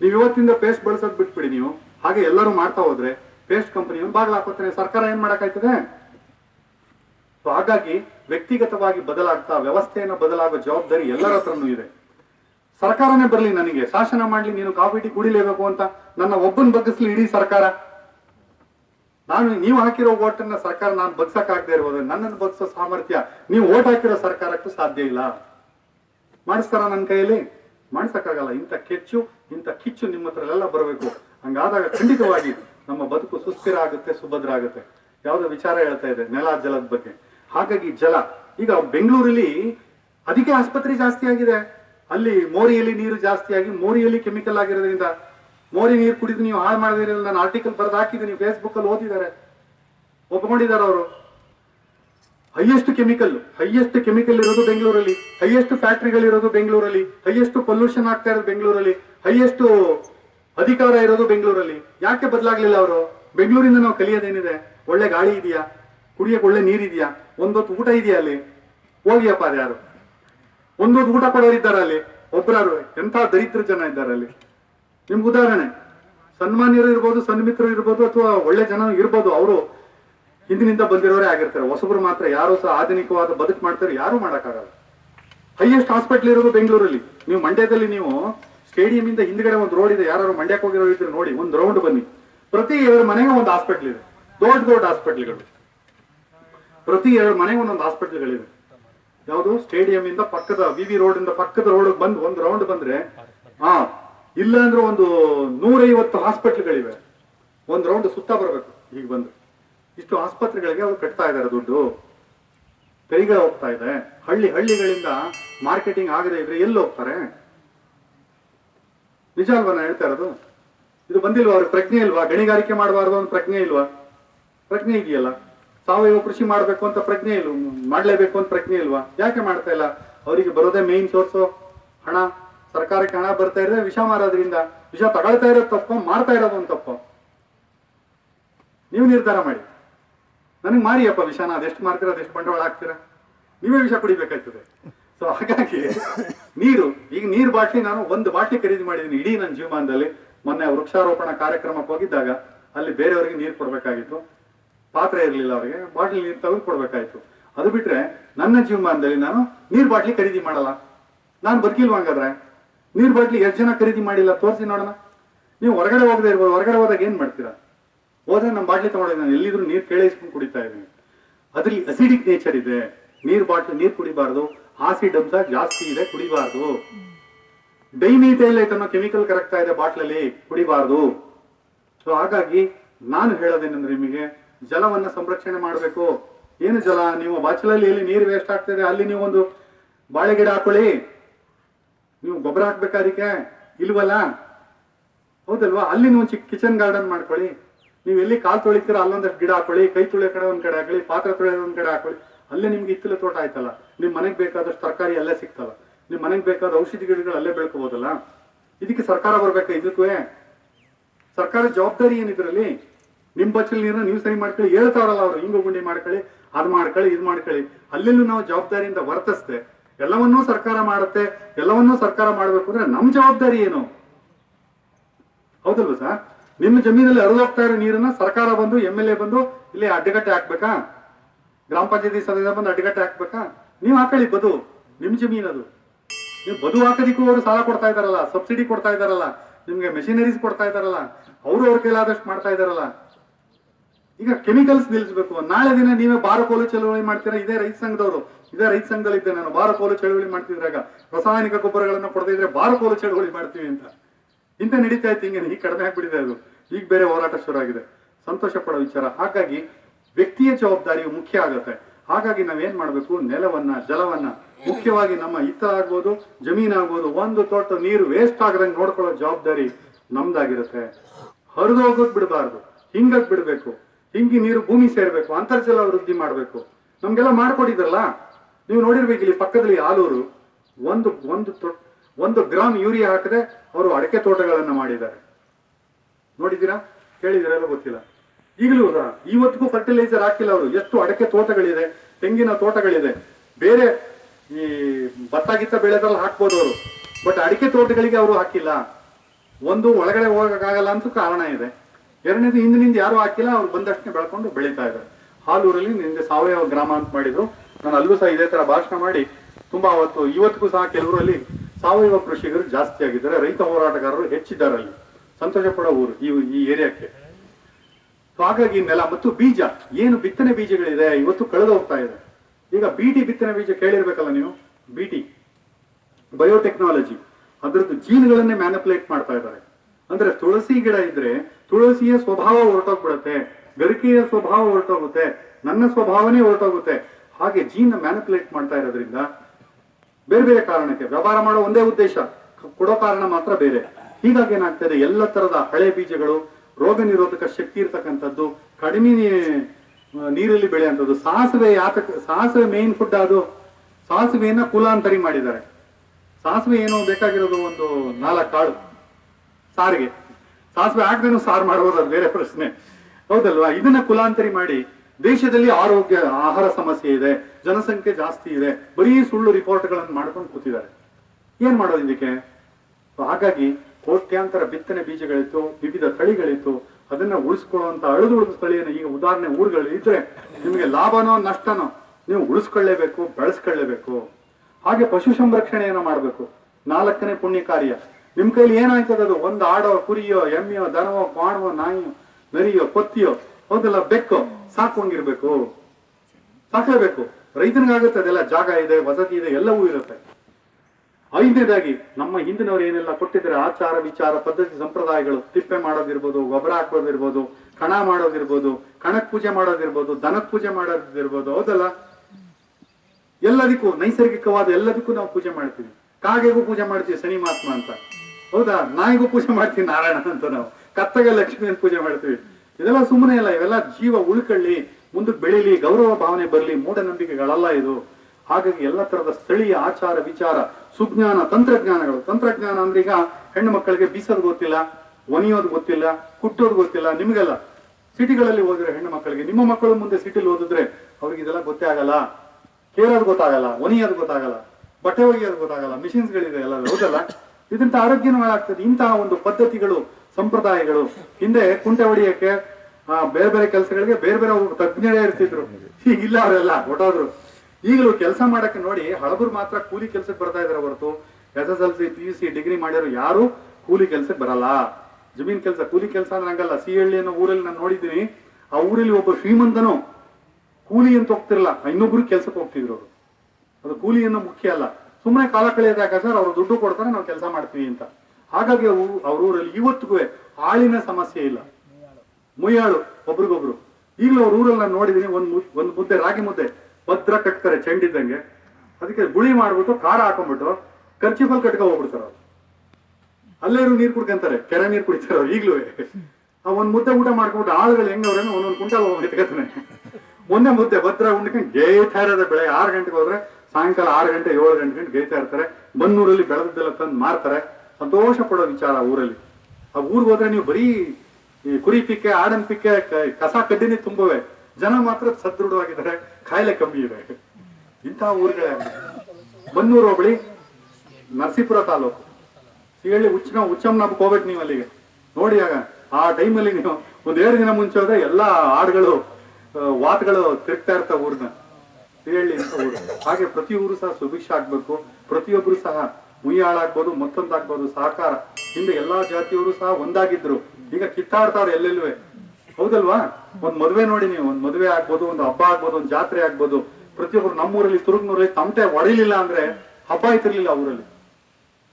ನೀವು ಇವತ್ತಿಂದ ಪೇಸ್ಟ್ ಬಳಸೋದ್ ಬಿಟ್ಬಿಡಿ ನೀವು. ಹಾಗೆ ಎಲ್ಲರೂ ಮಾಡ್ತಾ ಹೋದ್ರೆ ಪೇಸ್ಟ್ ಕಂಪನಿ ಬಾಗ್ಲ ಹಾಕೋತಾರೆ ಸರ್ಕಾರ ಏನ್ ಮಾಡಕ್ಕಾಯ್ತದೆ? ಸೊ ಹಾಗಾಗಿ ವ್ಯಕ್ತಿಗತವಾಗಿ ಬದಲಾಗ್ತಾ, ವ್ಯವಸ್ಥೆಯನ್ನು ಬದಲಾಗೋ ಜವಾಬ್ದಾರಿ ಎಲ್ಲರ ಹತ್ರನೂ ಇದೆ. ಸರ್ಕಾರನೇ ಬರಲಿ ನನಗೆ, ಶಾಸನ ಮಾಡ್ಲಿ, ನೀನು ಕಾಫಿ, ಟೀ ಕುಡಿಲೇಬೇಕು ಅಂತ ನನ್ನ ಒಬ್ಬನ ಬಗ್ಗಿಸ್ಲಿ ಇಡೀ ಸರ್ಕಾರ. ನಾನು, ನೀವು ಹಾಕಿರೋ ಓಟನ್ನ ಸರ್ಕಾರ ನಾನು ಬಗ್ಸಕ್ಕಾಗದೇ ಇರ್ಬೋದು, ನನ್ನನ್ನು ಬಗ್ಸೋ ಸಾಮರ್ಥ್ಯ ನೀವು ಓಟ್ ಹಾಕಿರೋ ಸರ್ಕಾರಕ್ಕೂ ಸಾಧ್ಯ ಇಲ್ಲ. ಮಾಡಿಸ್ತಾರ ನನ್ನ ಕೈಯಲ್ಲಿ? ಮಾಡಿಸಕ್ಕಾಗಲ್ಲ, ಇಂಥ ಕೆಚ್ಚು, ಇಂಥ ಕಿಚ್ಚು ನಿಮ್ಮ ಹತ್ರ ಎಲ್ಲ ಬರಬೇಕು. ಹಂಗಾದಾಗ ಖಂಡಿತವಾಗಿ ನಮ್ಮ ಬದುಕು ಸುಸ್ಥಿರ ಆಗುತ್ತೆ, ಸುಭದ್ರ ಆಗುತ್ತೆ. ಯಾವುದೋ ವಿಚಾರ ಹೇಳ್ತಾ ಇದೆ ನೆಲ ಜಲದ ಬಗ್ಗೆ. ಹಾಗಾಗಿ ಜಲ. ಈಗ ಬೆಂಗಳೂರಲ್ಲಿ ಅದಕ್ಕೆ ಆಸ್ಪತ್ರೆ ಜಾಸ್ತಿ ಆಗಿದೆ. ಅಲ್ಲಿ ಮೋರಿಯಲ್ಲಿ ನೀರು ಜಾಸ್ತಿ ಆಗಿ ಮೋರಿಯಲ್ಲಿ ಕೆಮಿಕಲ್ ಆಗಿರೋದ್ರಿಂದ ಮೋರಿ ನೀರು ಕುಡಿದು ನೀವು ಹಾಳು ಮಾಡಿದ್ರೆ ನಾನು ಆರ್ಟಿಕಲ್ ಬರೆದು ಹಾಕಿದ್ದೀನಿ ಫೇಸ್ಬುಕ್ ಅಲ್ಲಿ ಓದಿದ್ದಾರೆ. ಒಪ್ಕೊಂಡಿದ್ದಾರೆ ಅವರು. ಹೈಯೆಸ್ಟ್ ಕೆಮಿಕಲ್ ಹೈಯೆಸ್ಟ್ ಕೆಮಿಕಲ್ ಇರೋದು ಬೆಂಗಳೂರಲ್ಲಿ. ಹೈಯೆಸ್ಟ್ ಫ್ಯಾಕ್ಟ್ರಿಗಳಿರೋದು ಬೆಂಗಳೂರಲ್ಲಿ. ಹೈಯೆಸ್ಟ್ ಪೊಲ್ಯೂಷನ್ ಆಗ್ತಾ ಇರೋದು ಬೆಂಗಳೂರಲ್ಲಿ. ಹೈಯೆಸ್ಟ್ ಅಧಿಕಾರ ಇರೋದು ಬೆಂಗಳೂರಲ್ಲಿ. ಯಾಕೆ ಬದಲಾಗ್ಲಿಲ್ಲ ಅವರು? ಬೆಂಗಳೂರಿಂದ ನಾವು ಕಲಿಯೋದೇನಿದೆ? ಒಳ್ಳೆ ಗಾಳಿ ಇದೆಯಾ? ಕುಡಿಯಕ್ಕೆ ಒಳ್ಳೆ ನೀರಿದೆಯಾ? ಒಂದೊತ್ತು ಊಟ ಇದೆಯಾ ಅಲ್ಲಿ? ಹೋಗಿಯಪ್ಪ ಅದ್ಯಾರು ಒಂದೊತ್ತು ಊಟ ಕೊಡೋರು ಇದ್ದಾರೆ ಅಲ್ಲಿ? ಒಬ್ಬರಾರು ಎಂಥ ದರಿದ್ರ ಜನ ಇದ್ದಾರೆ ಅಲ್ಲಿ? ನಿಮ್ಗೆ ಉದಾಹರಣೆ. ಸನ್ಮಾನ್ಯರು ಇರ್ಬೋದು, ಸನ್ಮಿತ್ರರು ಇರ್ಬೋದು ಅಥವಾ ಒಳ್ಳೆ ಜನ ಇರ್ಬೋದು, ಅವರು ಹಿಂದಿನಿಂದ ಬಂದಿರೋರೇ ಆಗಿರ್ತಾರೆ. ಹೊಸಬ್ರು ಮಾತ್ರ ಯಾರು ಸಹ ಆಧುನಿಕವಾದ ಬದುಕು ಮಾಡ್ತಾರೆ, ಯಾರು ಮಾಡೋಕ್ಕಾಗಲ್ಲ. ಹೈಯೆಸ್ಟ್ ಹಾಸ್ಪಿಟಲ್ ಇರೋದು ಬೆಂಗಳೂರಲ್ಲಿ. ನೀವು ಮಂಡ್ಯದಲ್ಲಿ ನೀವು ಸ್ಟೇಡಿಯಂ ಇಂದ ಹಿಂದ್ಗಡೆ ಒಂದು ರೋಡ್ ಇದೆ ಯಾರು ಮಂಡ್ಯಕ್ಕೆ ಹೋಗಿರೋ ಇದ್ರೆ ನೋಡಿ, ಒಂದು ರೌಂಡ್ ಬನ್ನಿ. ಪ್ರತಿ ಮನೆಗೆ ಒಂದು ಹಾಸ್ಪಿಟ್ಲ್ ಇದೆ. ದೊಡ್ಡ ದೊಡ್ಡ ಹಾಸ್ಪಿಟಲ್ಗಳು. ಪ್ರತಿ ಎರಡು ಮನೆಗೆ ಒಂದೊಂದು ಹಾಸ್ಪಿಟಲ್ಗಳಿವೆ ಯಾವುದು? ಸ್ಟೇಡಿಯಂ ಇಂದ ಪಕ್ಕದ ವಿ ವಿ ರೋಡ್ ಇಂದ ಪಕ್ಕದ ರೋಡ್ ಬಂದು ಒಂದು ರೌಂಡ್ ಬಂದ್ರೆ ಹಾ ಇಲ್ಲ ಅಂದ್ರೆ ಒಂದು ನೂರೈವತ್ತು ಹಾಸ್ಪಿಟ್ಲ್ಗಳಿವೆ ಒಂದು ರೌಂಡ್ ಸುತ್ತ ಬರಬೇಕು ಈಗ ಬಂದು ಇಷ್ಟು ಆಸ್ಪತ್ರೆಗಳಿಗೆ ಅವ್ರು ಕಟ್ತಾ ಇದ್ದಾರೆ ದುಡ್ಡು. ತೆರಿಗೆ ಹೋಗ್ತಾ ಇದೆ. ಹಳ್ಳಿ ಹಳ್ಳಿಗಳಿಂದ ಮಾರ್ಕೆಟಿಂಗ್ ಆಗದೆ ಇದ್ರೆ ಎಲ್ಲಿ ಹೋಗ್ತಾರೆ? ನಿಜ ಅಲ್ವಾ ನಾನು ಹೇಳ್ತಾ ಇರೋದು? ಇದು ಬಂದಿಲ್ವಾ ಅವ್ರಿಗೆ ಪ್ರಜ್ಞೆ ಇಲ್ವಾ? ಗಣಿಗಾರಿಕೆ ಮಾಡಬಾರ್ದು ಅಂತ ಪ್ರಜ್ಞೆ ಇಲ್ವಾ? ಪ್ರಜ್ಞೆ ಇದೆಯಲ್ಲ. ಸಾವಯವ ಕೃಷಿ ಮಾಡಬೇಕು ಅಂತ ಪ್ರಜ್ಞೆ ಇಲ್ವ ಮಾಡ್ಲೇಬೇಕು ಅಂತ ಪ್ರಜ್ಞೆ ಇಲ್ವಾ? ಯಾಕೆ ಮಾಡ್ತಾ ಇಲ್ಲ? ಅವರಿಗೆ ಬರೋದೇ ಮೇನ್ ಸೋರ್ಸು ಹಣ, ಸರ್ಕಾರಕ್ಕೆ ಹಣ ಬರ್ತಾ ಇರೋದೇ ವಿಷ ಮಾರೋದ್ರಿಂದ. ವಿಷ ತಗೊಳ್ತಾ ಇರೋದು ತಪ್ಪು ಮಾಡ್ತಾ ಇರೋದು ಒಂದು ತಪ್ಪು? ನೀವು ನಿರ್ಧಾರ ಮಾಡಿ. ನನಗೆ ಮಾರಿಯಪ್ಪ ವಿಷನ. ಅದೆಷ್ಟು ಮಾರ್ತೀರ ಅದೆಷ್ಟು ಬಂಡವಾಳ ಹಾಕ್ತೀರಾ? ನೀವೇ ವಿಷ ಕುಡಿಬೇಕಾಗ್ತದೆ ಸೊ ಹಾಗಾಗಿ ನೀರು, ಈಗ ನೀರು ಬಾಟ್ಲಿ ನಾನು ಒಂದು ಬಾಟ್ಲಿ ಖರೀದಿ ಮಾಡಿದ್ದೀನಿ ಇಡೀ ನನ್ನ ಜೀವಮಾನದಲ್ಲಿ. ಮೊನ್ನೆ ವೃಕ್ಷಾರೋಪಣ ಕಾರ್ಯಕ್ರಮಕ್ಕೆ ಹೋಗಿದ್ದಾಗ ಅಲ್ಲಿ ಬೇರೆಯವರಿಗೆ ನೀರು ಕೊಡಬೇಕಾಗಿತ್ತು. ಪಾತ್ರೆ ಇರಲಿಲ್ಲ ಅವರಿಗೆ, ಬಾಟ್ಲಿ ನೀರು ತೆಗೆದು ಕೊಡ್ಬೇಕಾಯ್ತು. ಅದು ಬಿಟ್ರೆ ನನ್ನ ಜೀವಮಾನದಲ್ಲಿ ನಾನು ನೀರ್ ಬಾಟ್ಲಿ ಖರೀದಿ ಮಾಡಲ್ಲ. ನಾನು ಬದುಕಿಲ್ವ ಹಂಗಾದ್ರೆ? ನೀರ್ ಬಾಟ್ಲಿ ಎಷ್ಟು ಜನ ಖರೀದಿ ಮಾಡಿಲ್ಲ? ತೋರಿಸಿ ನೋಡೋಣ. ನೀವು ಹೊರಗಡೆ ಹೋಗದೆ ಇರ್ಬೋದು. ಹೊರಗಡೆ ಹೋದಾಗ ಏನ್ ಮಾಡ್ತೀರಾ? ಹೋದ್ರೆ ನಮ್ಮ ಬಾಟ್ಲಿ ತಗೊಂಡಿದ್ದೆ ನಾನು ಎಲ್ಲಿದ್ರು ನೀರು ಕೇಳಿಸ್ಕೊಂಡು ಕುಡಿತಾ ಇದ್ದೀನಿ. ಅದ್ರಲ್ಲಿ ಅಸಿಡಿಕ್ ನೇಚರ್ ಇದೆ. ನೀರ್ ಬಾಟ್ಲಿ ನೀರ್ ಕುಡಿಬಾರ್ದು. ಆಸಿಡ್ ಅಂಶ ಜಾಸ್ತಿ ಇದೆ, ಕುಡಿಬಾರ್ದು. ಡೈಮಿಥೈಲೈಟ್ ಅನ್ನೋ ಕೆಮಿಕಲ್ ಕರೆಕ್ಟ್ ಆಗಿದೆ ಬಾಟ್ಲಲ್ಲಿ, ಕುಡಿಬಾರ್ದು. ಸೊ ಹಾಗಾಗಿ ನಾನು ಹೇಳೋದೇನೆಂದ್ರೆ ನಿಮಗೆ ಜಲವನ್ನ ಸಂರಕ್ಷಣೆ ಮಾಡಬೇಕು. ಏನು ಜಲ? ನೀವು ಬಾಚಲಲ್ಲಿ ಎಲ್ಲಿ ನೀರು ವೇಸ್ಟ್ ಆಗ್ತಿದೆ, ಅಲ್ಲಿ ನೀವು ಒಂದು ಬಾಳೆ ಗಿಡ ಹಾಕೊಳ್ಳಿ. ನೀವು ಗೊಬ್ಬರ ಹಾಕ್ಬೇಕಾ ಅದಕ್ಕೆ? ಇಲ್ವಲ್ಲ? ಹೌದಲ್ವಾ? ಅಲ್ಲಿ ನೀವು ಚಿಕ್ಕ ಕಿಚನ್ ಗಾರ್ಡನ್ ಮಾಡ್ಕೊಳ್ಳಿ. ನೀವು ಎಲ್ಲಿ ಕಾಲು ತೊಳಿತೀರ ಅಲ್ಲೊಂದಷ್ಟು ಗಿಡ ಹಾಕೊಳ್ಳಿ. ಕೈ ತೊಳೆ ಕಡೆ ಒಂದು ಕಡೆ ಹಾಕೊಳ್ಳಿ. ಪಾತ್ರೆ ತೊಳೆಯೋದು ಒಂದು ಕಡೆ ಹಾಕೊಳ್ಳಿ. ಅಲ್ಲೇ ನಿಮ್ಗೆ ಇತ್ತಲ ತೋಟ ಆಯ್ತಲ್ಲ. ನಿಮ್ಮ ಮನೆಗೆ ಬೇಕಾದಷ್ಟು ತರಕಾರಿ ಅಲ್ಲೇ ಸಿಗ್ತಲ್ಲ. ನಿಮ್ಮ ಮನೆಗೆ ಬೇಕಾದ ಔಷಧಿ ಗಿಡಗಳು ಅಲ್ಲೇ ಬೆಳ್ಕೋಬಹುದಲ್ಲ ಇದಕ್ಕೆ ಸರ್ಕಾರ ಬರ್ಬೇಕಾ ಇದಕ್ಕೂ? ಸರ್ಕಾರ ಜವಾಬ್ದಾರಿ ಏನಿದ್ರಲ್ಲಿ? ನಿಮ್ ಬಚ್ಚಲ್ ನೀರನ್ನ ನೀವು ಸರಿ ಮಾಡ್ಕೊಳ್ಳಿ, ಹೇಳ್ತಾವ್ರಲ್ಲ ಅವರು, ಹಿಂಗ ಗುಂಡಿ ಮಾಡ್ಕೊಳ್ಳಿ, ಅದ್ ಮಾಡ್ಕೊಳ್ಳಿ, ಇದು ಮಾಡ್ಕೊಳ್ಳಿ. ಅಲ್ಲೆಲ್ಲೂ ನಾವು ಜವಾಬ್ದಾರಿಯಿಂದ ವರ್ತಿಸ್ದೆ. ಎಲ್ಲವನ್ನೂ ಸರ್ಕಾರ ಮಾಡುತ್ತೆ, ಎಲ್ಲವನ್ನೂ ಸರ್ಕಾರ ಮಾಡ್ಬೇಕು ಅಂದ್ರೆ ನಮ್ ಜವಾಬ್ದಾರಿ ಏನು? ಹೌದಲ್ವ ಸರ್? ನಿಮ್ಮ ಜಮೀನಲ್ಲಿ ಹರಿದೋಗ್ತಾ ಇರೋ ನೀರನ್ನ ಸರ್ಕಾರ ಬಂದು, ಎಂ ಎಲ್ ಎ ಬಂದು ಇಲ್ಲಿ ಅಡ್ಡಗಟ್ಟೆ ಹಾಕ್ಬೇಕಾ? ಗ್ರಾಮ ಪಂಚಾಯತಿ ಸದಸ್ಯ ಬಂದು ಅಡ್ಡಗಟ್ಟೆ ಹಾಕ್ಬೇಕಾ? ನೀವು ಹಾಕೊಳ್ಳಿ ಬದು, ನಿಮ್ ಜಮೀನ್ ಅದು. ನೀವು ಬದು ಹಾಕೋದಿಕ್ಕೂ ಅವರು ಸಾಲ ಕೊಡ್ತಾ ಇದಾರಲ್ಲ ಸಬ್ಸಿಡಿ ಕೊಡ್ತಾ ಇದಾರಲ್ಲ ನಿಮ್ಗೆ ಮೆಷಿನರೀಸ್ ಕೊಡ್ತಾ ಇದಾರಲ್ಲ ಅವರು ಅವ್ರ ಕೈಲಾದಷ್ಟು ಮಾಡ್ತಾ ಇದಾರಲ್ಲ ಈಗ ಕೆಮಿಕಲ್ಸ್ ನಿಲ್ಲಿಸಬೇಕು. ನಾಳೆ ದಿನ ನೀವೇ ಬಾರಕೋಲು ಚಳವಳಿ ಮಾಡ್ತೀರಾ? ಇದೇ ರೈತ ಸಂಘದವರು. ಇದೇ ರೈತ ಸಂಘದಲ್ಲಿ ಇದ್ದೆ ನಾನು. ಬಾರಕೋಲು ಚಳವಳಿ ಮಾಡ್ತಿದ್ರಾಗ ರಾಸಾಯನಿಕ ಗೊಬ್ಬರಗಳನ್ನು ಕೊಡದೇ ಇದ್ರೆ ಬಾರಕೋಲು ಚಳವಳಿ ಮಾಡ್ತೀವಿ ಅಂತ. ಇಂತ ನಡೀತಾ ಇತ್ತು, ಹಿಂಗೆ ಈಗ ಕಡಿಮೆ ಆಗ್ಬಿಟ್ಟಿದೆ ಅದು. ಈಗ ಬೇರೆ ಹೋರಾಟ ಶುರು ಆಗಿದೆ. ಸಂತೋಷ ಪಡೋ ವಿಚಾರ. ಹಾಗಾಗಿ ವ್ಯಕ್ತಿಯ ಜವಾಬ್ದಾರಿಯು ಮುಖ್ಯ ಆಗುತ್ತೆ. ಹಾಗಾಗಿ ನಾವೇನ್ ಮಾಡಬೇಕು? ನೆಲವನ್ನ, ಜಲವನ್ನ. ಮುಖ್ಯವಾಗಿ ನಮ್ಮ ಹಿತ ಆಗ್ಬೋದು ಜಮೀನಾಗ್ಬೋದು ಒಂದು ತೋಟ ನೀರು ವೇಸ್ಟ್ ಆಗದಂಗೆ ನೋಡ್ಕೊಳ್ಳೋ ಜವಾಬ್ದಾರಿ ನಮ್ದಾಗಿರುತ್ತೆ. ಹರಿದೋಗೋದ್ ಬಿಡಬಾರ್ದು. ಹಿಂಗಕ್ ಬಿಡ್ಬೇಕು. ಹಿಂಗಿ ನೀರು ಭೂಮಿ ಸೇರ್ಬೇಕು, ಅಂತರ್ಜಲ ವೃದ್ಧಿ ಮಾಡಬೇಕು. ನಮ್ಗೆಲ್ಲ ಮಾಡ್ಕೊಟ್ಟಿದ್ರಲ್ಲ ನೀವು ನೋಡಿರ್ಬೇಕು ಇಲ್ಲಿ ಪಕ್ಕದಲ್ಲಿ ಆಲೂರು. ಒಂದು ಒಂದು ಒಂದು ಗ್ರಾಮ್ ಯೂರಿಯಾ ಹಾಕದೆ ಅವರು ಅಡಕೆ ತೋಟಗಳನ್ನು ಮಾಡಿದ್ದಾರೆ. ನೋಡಿದ್ದೀರಾ? ಕೇಳಿದಿರಲ್ಲ ಗೊತ್ತಿಲ್ಲ. ಈಗಲೂ ಇವತ್ತಿಗೂ ಫರ್ಟಿಲೈಸರ್ ಹಾಕಿಲ್ಲ ಅವರು. ಎಷ್ಟು ಅಡಕೆ ತೋಟಗಳಿದೆ, ತೆಂಗಿನ ತೋಟಗಳಿದೆ. ಬೇರೆ ಈ ಭತ್ತ ಗಿತ್ತ ಬೆಳೆದ್ರಲ್ಲಿ ಹಾಕ್ಬೋದು ಅವರು. ಬಟ್ ಅಡಿಕೆ ತೋಟಗಳಿಗೆ ಅವರು ಹಾಕಿಲ್ಲ. ಒಂದು ಒಳಗಡೆ ಹೋಗಕ್ಕಾಗಲ್ಲ ಅಂತ ಕಾರಣ ಇದೆ. ಎರಡನೇದು ಹಿಂದಿನಿಂದ ಯಾರು ಹಾಕಿಲ್ಲ, ಅವ್ರು ಬಂದಷ್ಟೇ ಬೆಳ್ಕೊಂಡು ಬೆಳೀತಾ ಇದ್ದಾರೆ. ಹಾಲೂರಲ್ಲಿ ನಿನ್ನೆ ಸಾವಯವ ಗ್ರಾಮ ಅಂತ ಮಾಡಿದ್ರು. ನಾನು ಅಲ್ಲೂ ಸಹ ಇದೇ ತರ ಭಾಷಣ ಮಾಡಿ, ತುಂಬಾ ಅವತ್ತು, ಇವತ್ತಿಗೂ ಸಹ ಕೆಲವರಲ್ಲಿ ಸಾವಯವ ಕೃಷಿಕರು ಜಾಸ್ತಿ ಆಗಿದ್ದಾರೆ. ರೈತ ಹೋರಾಟಗಾರರು ಹೆಚ್ಚಿದ್ದಾರೆ ಅಲ್ಲಿ ಸಂತೋಷ ಪಡೋ ಊರು ಈ ಈ ಏರಿಯಾಕ್ಕೆ. ಹಾಗಾಗಿ ನೆಲ ಮತ್ತು ಬೀಜ, ಏನು ಬಿತ್ತನೆ ಬೀಜಗಳಿದೆ, ಇವತ್ತು ಕಳೆದು ಹೋಗ್ತಾ ಇದೆ. ಈಗ ಬಿಟಿ ಬಿತ್ತನೆ ಬೀಜ ಕೇಳಿರ್ಬೇಕಲ್ಲ ನೀವು? ಬಿಟಿ ಬಯೋಟೆಕ್ನಾಲಜಿ ಅದರದ್ದು ಜೀನ್ಗಳನ್ನೇ ಮ್ಯಾನಿಪುಲೇಟ್ ಮಾಡ್ತಾ ಇದ್ದಾರೆ. ಅಂದ್ರೆ ತುಳಸಿ ಗಿಡ ಇದ್ರೆ ತುಳಸಿಯ ಸ್ವಭಾವ ಹೊರಟೋಗ್ಬಿಡುತ್ತೆ, ಗರಿಕೆಯ ಸ್ವಭಾವ ಹೊರಟೋಗುತ್ತೆ, ನನ್ನ ಸ್ವಭಾವನೇ ಹೊರಟೋಗುತ್ತೆ. ಹಾಗೆ ಜೀನ್ ಮ್ಯಾನಿಪುಲೇಟ್ ಮಾಡ್ತಾ ಇರೋದ್ರಿಂದ ಬೇರೆ ಬೇರೆ ಕಾರಣಕ್ಕೆ, ವ್ಯವಹಾರ ಮಾಡೋ ಒಂದೇ ಉದ್ದೇಶ, ಕೊಡೋ ಕಾರಣ ಮಾತ್ರ ಬೇರೆ. ಹೀಗಾಗಿ ಏನಾಗ್ತದೆ? ಎಲ್ಲ ತರದ ಹಳೆ ಬೀಜಗಳು, ರೋಗ ನಿರೋಧಕ ಶಕ್ತಿ ಇರ್ತಕ್ಕಂಥದ್ದು, ಕಡಿಮೆ ನೀರಲ್ಲಿ ಬೆಳೆಯುವಂಥದ್ದು ಸಾಸಿವೆ ಯಾತ ಸಾಸಿವೆ ಮೇನ್ ಫುಡ್ ಅದು. ಸಾಸಿವೆಯನ್ನ ಕುಲಾಂತರಿ ಮಾಡಿದ್ದಾರೆ. ಸಾಸಿವೆ ಏನೋ ಬೇಕಾಗಿರೋದು ಒಂದು ನಾಲ್ಕು ಕಾಳು, ಸಾರಿಗೆ. ಸಾಸಿವೆ ಆಗದೇನು ಸಾರು ಮಾಡಬಹುದು ಅದು ಬೇರೆ ಪ್ರಶ್ನೆ. ಹೌದಲ್ವಾ? ಇದನ್ನ ಕುಲಾಂತರಿ ಮಾಡಿ ದೇಶದಲ್ಲಿ ಆರೋಗ್ಯ, ಆಹಾರ ಸಮಸ್ಯೆ ಇದೆ, ಜನಸಂಖ್ಯೆ ಜಾಸ್ತಿ ಇದೆ, ಬರೀ ಸುಳ್ಳು ರಿಪೋರ್ಟ್ಗಳನ್ನು ಮಾಡ್ಕೊಂಡು ಕೂತಿದ್ದಾರೆ. ಏನ್ ಮಾಡೋದು ಇದಕ್ಕೆ? ಹಾಗಾಗಿ ಕೋಟ್ಯಾಂತರ ಬಿತ್ತನೆ ಬೀಜಗಳಿತ್ತು, ವಿವಿಧ ತಳಿಗಳಿತ್ತು, ಅದನ್ನ ಉಳಿಸ್ಕೊಳ್ಳುವಂತ ಅಳಿದು ಉಳಿದ ತಳಿಯನ್ನು ಈಗ ಉದಾಹರಣೆ ಊರುಗಳು ಇದ್ರೆ ನಿಮಗೆ ಲಾಭನೋ ನಷ್ಟನೋ ನೀವು ಉಳಿಸ್ಕೊಳ್ಳೇಬೇಕು, ಬೆಳೆಸ್ಕೊಳ್ಳೇಬೇಕು. ಹಾಗೆ ಪಶು ಸಂರಕ್ಷಣೆಯನ್ನ ಮಾಡಬೇಕು. ನಾಲ್ಕನೇ ಪುಣ್ಯ ಕಾರ್ಯ ನಿಮ್ ಕೈಲಿ ಏನಾಯ್ತದ ಅದು? ಒಂದು ಆಡೋ ಕುರಿಯೋ, ಎಮ್ಮೆಯೋ, ದನವೋ ಕ್ವಾಣವೋ ನಾಯಿಯೋ, ನರಿಯೋ, ಕೊತ್ತಿಯೋ, ಹೌದಲ್ಲ, ಬೆಕ್ಕೋ ಸಾಕೊಂಗಿರ್ಬೇಕು ಸಾಕಲೇಬೇಕು. ರೈತನಿಗಾಗುತ್ತೆ ಅದೆಲ್ಲ. ಜಾಗ ಇದೆ, ವಸತಿ ಇದೆ, ಎಲ್ಲವೂ ಇರುತ್ತೆ. ಐದನೇದಾಗಿ, ನಮ್ಮ ಹಿಂದಿನವರು ಏನೆಲ್ಲ ಕೊಟ್ಟಿದ್ದಾರೆ? ಆಚಾರ, ವಿಚಾರ, ಪದ್ಧತಿ, ಸಂಪ್ರದಾಯಗಳು. ತಿಪ್ಪೆ ಮಾಡೋದಿರ್ಬೋದು, ಗೊಬ್ಬರ ಹಾಕೋದಿರ್ಬೋದು, ಕಣ ಮಾಡೋದಿರ್ಬೋದು, ಕಣಕ್ ಪೂಜೆ ಮಾಡೋದಿರ್ಬೋದು, ದನಕ್ ಪೂಜೆ ಮಾಡೋದಿರ್ಬೋದು, ಹೌದಲ್ಲ? ಎಲ್ಲದಕ್ಕೂ, ನೈಸರ್ಗಿಕವಾದ ಎಲ್ಲದಕ್ಕೂ ನಾವು ಪೂಜೆ ಮಾಡ್ತೀವಿ. ಕಾಗೆಗೂ ಪೂಜೆ ಮಾಡ್ತೀವಿ, ಶನಿ ಮಹಾತ್ಮ ಅಂತ. ಹೌದಾ? ನಾಯಿಗೂ ಪೂಜೆ ಮಾಡ್ತೀವಿ ನಾರಾಯಣ ಅಂತ ನಾವು. ಕತ್ತಗೆ ಲಕ್ಷ್ಮಿ ಅಂತ ಪೂಜೆ ಮಾಡ್ತೀವಿ. ಇದೆಲ್ಲ ಸುಮ್ಮನೆ ಇಲ್ಲ ಇವೆಲ್ಲ ಜೀವ ಉಳ್ಕೊಳ್ಳಿ ಮುಂದಕ್ಕೆ ಬೆಳೀಲಿ, ಗೌರವ ಭಾವನೆ ಬರಲಿ ಮೂಢನಂಬಿಕೆಗಳಲ್ಲ ಇದು. ಹಾಗಾಗಿ ಎಲ್ಲ ತರದ ಸ್ಥಳೀಯ ಆಚಾರ ವಿಚಾರ, ಸುಜ್ಞಾನ, ತಂತ್ರಜ್ಞಾನಗಳು. ತಂತ್ರಜ್ಞಾನ ಅಂದ್ರೆ ಈಗ ಹೆಣ್ಣು ಮಕ್ಕಳಿಗೆ ಬೀಸೋದು ಗೊತ್ತಿಲ್ಲ ಒನಿಯೋದು ಗೊತ್ತಿಲ್ಲ, ಕುಟ್ಟೋದು ಗೊತ್ತಿಲ್ಲ, ನಿಮಗೆಲ್ಲ. ಸಿಟಿಗಳಲ್ಲಿ ಓದಿರೋ ಹೆಣ್ಣು ಮಕ್ಕಳಿಗೆ, ನಿಮ್ಮ ಮಕ್ಕಳು ಮುಂದೆ ಸಿಟಿಲಿ ಓದಿದ್ರೆ ಅವ್ರಿಗೆ ಇದೆಲ್ಲ ಗೊತ್ತೇ ಆಗಲ್ಲ. ಕೇಳೋದು ಗೊತ್ತಾಗಲ್ಲ ಒನಿಯೋದು ಗೊತ್ತಾಗಲ್ಲ, ಬಟ್ಟೆ ಒಗೆಯೋದು ಗೊತ್ತಾಗಲ್ಲ ಮಿಷಿನ್ಸ್ಗಳಿದೆ ಎಲ್ಲ ಹೌದಲ್ಲ? ಇದರಿಂದ ಆರೋಗ್ಯನೂ ಹಾಳಾಗ್ತದೆ ಇಂತಹ ಒಂದು ಪದ್ಧತಿಗಳು ಸಂಪ್ರದಾಯಗಳು. ಹಿಂದೆ ಕುಂಟೆ ಹೊಡಿಯಕ್ಕೆ ಆ, ಬೇರೆ ಬೇರೆ ಕೆಲಸಗಳಿಗೆ ಬೇರೆ ಬೇರೆ ತಜ್ಞರೇ ಇರ್ತಿದ್ರು. ಈಗಿಲ್ಲ ಅವರೆಲ್ಲ ಹೊಟ್ಟೋದ್ರು ಈಗಲೂ ಕೆಲಸ ಮಾಡಕ್ಕೆ ನೋಡಿ ಹಳಬರು ಮಾತ್ರ ಕೂಲಿ ಕೆಲಸಕ್ಕೆ ಬರ್ತಾ ಇದಾರೆ ಹೊರತು. S S L C P U C degree ಮಾಡಿರೋ ಯಾರು ಕೂಲಿ ಕೆಲಸಕ್ಕೆ ಬರಲ್ಲ. ಜಮೀನ್ ಕೆಲಸ ಕೂಲಿ ಕೆಲಸ ಅಂದ್ರೆ ಹಂಗಲ್ಲ. ಸಿಹಳ್ಳಿ ಅನ್ನೋ ಊರಲ್ಲಿ ನಾನು ನೋಡಿದ್ದೀನಿ ಆ ಊರಲ್ಲಿ ಒಬ್ಬ ಶ್ರೀಮಂತನು ಕೂಲಿ ಅಂತ ಹೋಗ್ತಿರಲ್ಲ ಇನ್ನೊಬ್ರು ಕೆಲ್ಸಕ್ಕೆ ಹೋಗ್ತಿದ್ರು ಅವರು. ಅನ್ನೋ ಮುಖ್ಯ ಅಲ್ಲ. ಸುಮ್ಮನೆ ಕಾಲ ಕಳೆಯೋದಾಗ ಸರ್, ಅವರು ದುಡ್ಡು ಕೊಡ್ತಾರೆ, ನಾವು ಕೆಲಸ ಮಾಡ್ತೀವಿ ಅಂತ. ಹಾಗಾಗಿ ಅವು, ಅವ್ರ ಊರಲ್ಲಿ ಇವತ್ತಿಗೂ ಆಳಿನ ಸಮಸ್ಯೆ ಇಲ್ಲ. ಮುಯ್ಯಾಳು, ಒಬ್ರಿಗೊಬ್ರು. ಈಗಲೂ ಅವ್ರ ಊರಲ್ಲಿ ನಾನು ನೋಡಿದೀನಿ, ಒಂದ್ ಒಂದು ಮುದ್ದೆ, ರಾಗಿ ಮುದ್ದೆ. ಭದ್ರ ಕಟ್ತಾರೆ, ಚೆಂಡಿದ್ದಂಗೆ. ಅದಕ್ಕೆ ಗುಳಿ ಮಾಡ್ಬಿಟ್ಟು ಖಾರ ಹಾಕೊಂಡ್ಬಿಟ್ಟು ಖರ್ಚಿಫಲ್ ಕಟ್ಕೊ ಹೋಗ್ಬಿಡ್ತಾರೆ ಅವ್ರು. ಅಲ್ಲೇ ಇರೋ, ನೀರು ಕುಡ್ಕೊಂತಾರೆ. ಕೆರೆ ನೀರು ಕುಡಿತಾರೆ ಅವ್ರು ಈಗ್ಲೂ. ಆ ಒಂದ್ ಮುದ್ದೆ ಊಟ ಮಾಡ್ಕೊಂಡ್ಬಿಟ್ಟು ಆಳುಗಳು ಹೆಂಗವ್ರೆ ಒಂದೊಂದು ಕುಂಟಲ್ ಹೋಗ್ತಾನೆ ಒಂದೇ ಮುದ್ದೆ, ಭದ್ರ ಉಂಡ್ಕೊಂಡು ಗೇಯ್ತಾ ಹಾರದ ಬೆಳೆ. ಆರು ಗಂಟೆಗೆ ಹೋದ್ರೆ ಸಾಯಂಕಾಲ ಆರು ಗಂಟೆ, ಏಳು ಗಂಟೆ ಗಂಟೆ ಗೇಯ್ತಾ ಇರ್ತಾರೆ. ಬನ್ನೂರಲ್ಲಿ ಬೆಳೆದದ್ದೆಲ್ಲ ತಂದು ಮಾರ್ತಾರೆ. ಸಂತೋಷ ಪಡೋ ವಿಚಾರ ಊರಲ್ಲಿ. ಆ ಊರಿಗೆ ಹೋದ್ರೆ ನೀವು ಬರೀ ಈ ಕುರಿ ಪಿಕ್ಕೆ ಆಡನ್ ಪಿಕ್ಕೆ ಕಸ ಕಡ್ಡಿನೇ ತುಂಬುವೆ ಜನ ಮಾತ್ರ ಸದೃಢವಾಗಿದ್ದಾರೆ. ಕಾಯಿಲೆ ಕಮ್ಮಿ ಇದೆ. ಇಂತಹ ಊರುಗಳೇ ಬನ್ನೂರು ಹೋಬಳಿ ನರಸೀಪುರ ತಾಲೂಕು. ಹೇಳಿ ಉಚ್ಚನ ಉಚ್ಚಮ್ ನಮ್ಗೆ ಹೋಗ್ಬೇಕು ನೀವು ಅಲ್ಲಿಗೆ. ನೋಡಿ ಆಗ, ಆ ಟೈಮಲ್ಲಿ ನೀವು ಒಂದೆರಡು ದಿನ ಮುಂಚೆ ಹೋದ್ರೆ ಎಲ್ಲಾ ಹಾಡುಗಳು ವಾತ್ಗಳು ತಿರುಗ್ತಾ ಇರ್ತಾವ ಊರ್ನ. ಹೇಳಿ ಅಂತ ಊರು. ಹಾಗೆ ಪ್ರತಿ ಊರು ಸಹ ಸುಭಿಕ್ಷ ಆಗ್ಬೇಕು. ಪ್ರತಿಯೊಬ್ರು ಸಹ ಮುಯ್ಯಾಳಾಗ್ಬೋದು ಮತ್ತೊಂದಾಗ್ಬೋದು, ಸಹಕಾರ. ಹಿಂದೆ ಎಲ್ಲಾ ಜಾತಿಯವರು ಸಹ ಒಂದಾಗಿದ್ರು. ಈಗ ಕಿತ್ತಾಡ್ತಾರೆ ಎಲ್ಲೆಲ್ವೇ ಹೌದಲ್ವಾ? ಒಂದ್ ಮದ್ವೆ ನೋಡಿ ನೀವು. ಒಂದ್ ಮದ್ವೆ ಆಗ್ಬೋದು, ಒಂದು ಹಬ್ಬ ಆಗ್ಬೋದು, ಒಂದ್ ಜಾತ್ರೆ ಆಗ್ಬೋದು. ಪ್ರತಿಯೊಬ್ರು ನಮ್ಮೂರಲ್ಲಿ ತುರುಗ್ನೂರಲ್ಲಿ ತಮಟೆ ಒಡಿಲಿಲ್ಲ ಅಂದ್ರೆ ಹಬ್ಬ ಇತಿರ್ಲಿಲ್ಲ ಊರಲ್ಲಿ.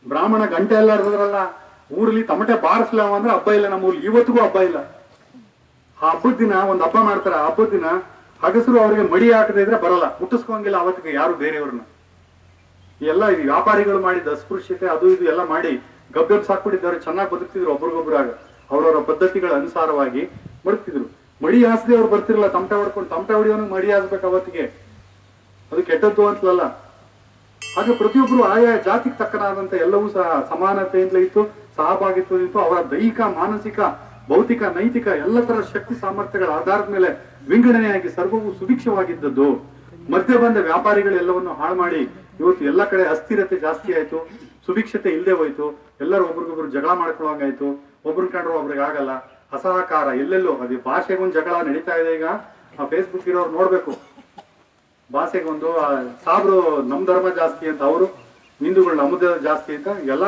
ಬ್ರಾಹ್ಮಣ ಗಂಟೆ ಎಲ್ಲ ಇರೋದ್ರಲ್ಲ ಊರಲ್ಲಿ ತಮಟೆ ಬಾರಿಸ್ಲ ಅಂದ್ರೆ ಹಬ್ಬ ಇಲ್ಲ ನಮ್ಮ ಊರಲ್ಲಿ ಇವತ್ತಿಗೂ ಹಬ್ಬ ಇಲ್ಲ. ಆ ಹಬ್ಬದ ದಿನ ಒಂದ್ ಹಬ್ಬ ಮಾಡ್ತಾರೆ. ಹಬ್ಬದ ದಿನ ಹಗಸರು ಅವರಿಗೆ ಮಡಿ ಹಾಕದೇ ಇದ್ರೆ ಬರಲ್ಲ. ಮುಟ್ಟಿಸ್ಕೊಂಗಿಲ್ಲ ಅವತ್ತಿಗೆ ಯಾರು ಬೇರೆಯವ್ರನ್ನ. ಎಲ್ಲ ಇದು ವ್ಯಾಪಾರಿಗಳು ಮಾಡಿದ ಅಸ್ಪೃಶ್ಯತೆ ಅದು ಇದು ಎಲ್ಲ ಮಾಡಿ ಗಬ್ಬೆಬ್ ಸಾಕ್ಬಿಟ್ಟಿದ್ದವ್ರು ಚೆನ್ನಾಗಿ ಬದುಕ್ತಿದ್ರು ಒಬ್ರಿಗೊಬ್ರಾಗ. ಅವ್ರವ್ರ ಪದ್ಧತಿಗಳ ಅನುಸಾರವಾಗಿ ಬದುಕ್ತಿದ್ರು. ಮಡಿ ಹಾಸದೆ ಅವ್ರು ಬರ್ತಿರಲ್ಲ ತಮಟೆ ಹೊಡ್ಕೊಂಡು, ತಮಟೆ ಹೊಡಿಯೋನಿಗೆ ಮಡಿ ಹಾಸ್ಬೇಕು ಅವತ್ತಿಗೆ. ಅದು ಕೆಟ್ಟದ್ದು ಅಂತಲಲ್ಲ. ಹಾಗೆ ಪ್ರತಿಯೊಬ್ಬರು ಆಯಾ ಜಾತಿಗೆ ತಕ್ಕನಾದಂತ ಎಲ್ಲವೂ ಸಹ ಸಮಾನತೆಯಿಂದ ಇತ್ತು ಸಹಭಾಗಿತ್ವದಿಂದ ಅವರ ದೈಹಿಕ, ಮಾನಸಿಕ ಭೌತಿಕ, ನೈತಿಕ ಎಲ್ಲ ತರ ಶಕ್ತಿ ಸಾಮರ್ಥ್ಯಗಳ ಆಧಾರದ ಮೇಲೆ ವಿಂಗಡಣೆಯಾಗಿ ಸರ್ವವು ಸುಭಿಕ್ಷವಾಗಿದ್ದದ್ದು. ಮಧ್ಯೆ ಬಂದ ವ್ಯಾಪಾರಿಗಳು ಎಲ್ಲವನ್ನು ಹಾಳು ಮಾಡಿ ಇವತ್ತು ಎಲ್ಲ ಕಡೆ ಅಸ್ಥಿರತೆ ಜಾಸ್ತಿ ಆಯ್ತು, ಸುಭಿಕ್ಷತೆ ಇಲ್ಲದೆ ಹೋಯ್ತು, ಎಲ್ಲರೂ ಒಬ್ರಿಗೊಬ್ರು ಜಗಳ ಮಾಡ್ಕೊಳ್ಳೋಂಗಾಯ್ತು ಒಬ್ರು ಕಂಡ್ರು ಒಬ್ರಿಗೆ ಆಗಲ್ಲ. ಅಸಹಕಾರ ಎಲ್ಲೆಲ್ಲೋ, ಅದೇ ಭಾಷೆಗೊಂದು ಜಗಳ ನಡೀತಾ ಇದೆ ಈಗ. ಆ ಫೇಸ್ಬುಕ್ ಇರೋರು ನೋಡ್ಬೇಕು. ಭಾಷೆಗೊಂದು ಸಾಬ್ರು ನಮ್ ಧರ್ಮ ಜಾಸ್ತಿ ಅಂತ ಅವರು, ಹಿಂದೂಗಳು ನಮ್ಮದೇ ಜಾಸ್ತಿ ಅಂತ ಎಲ್ಲ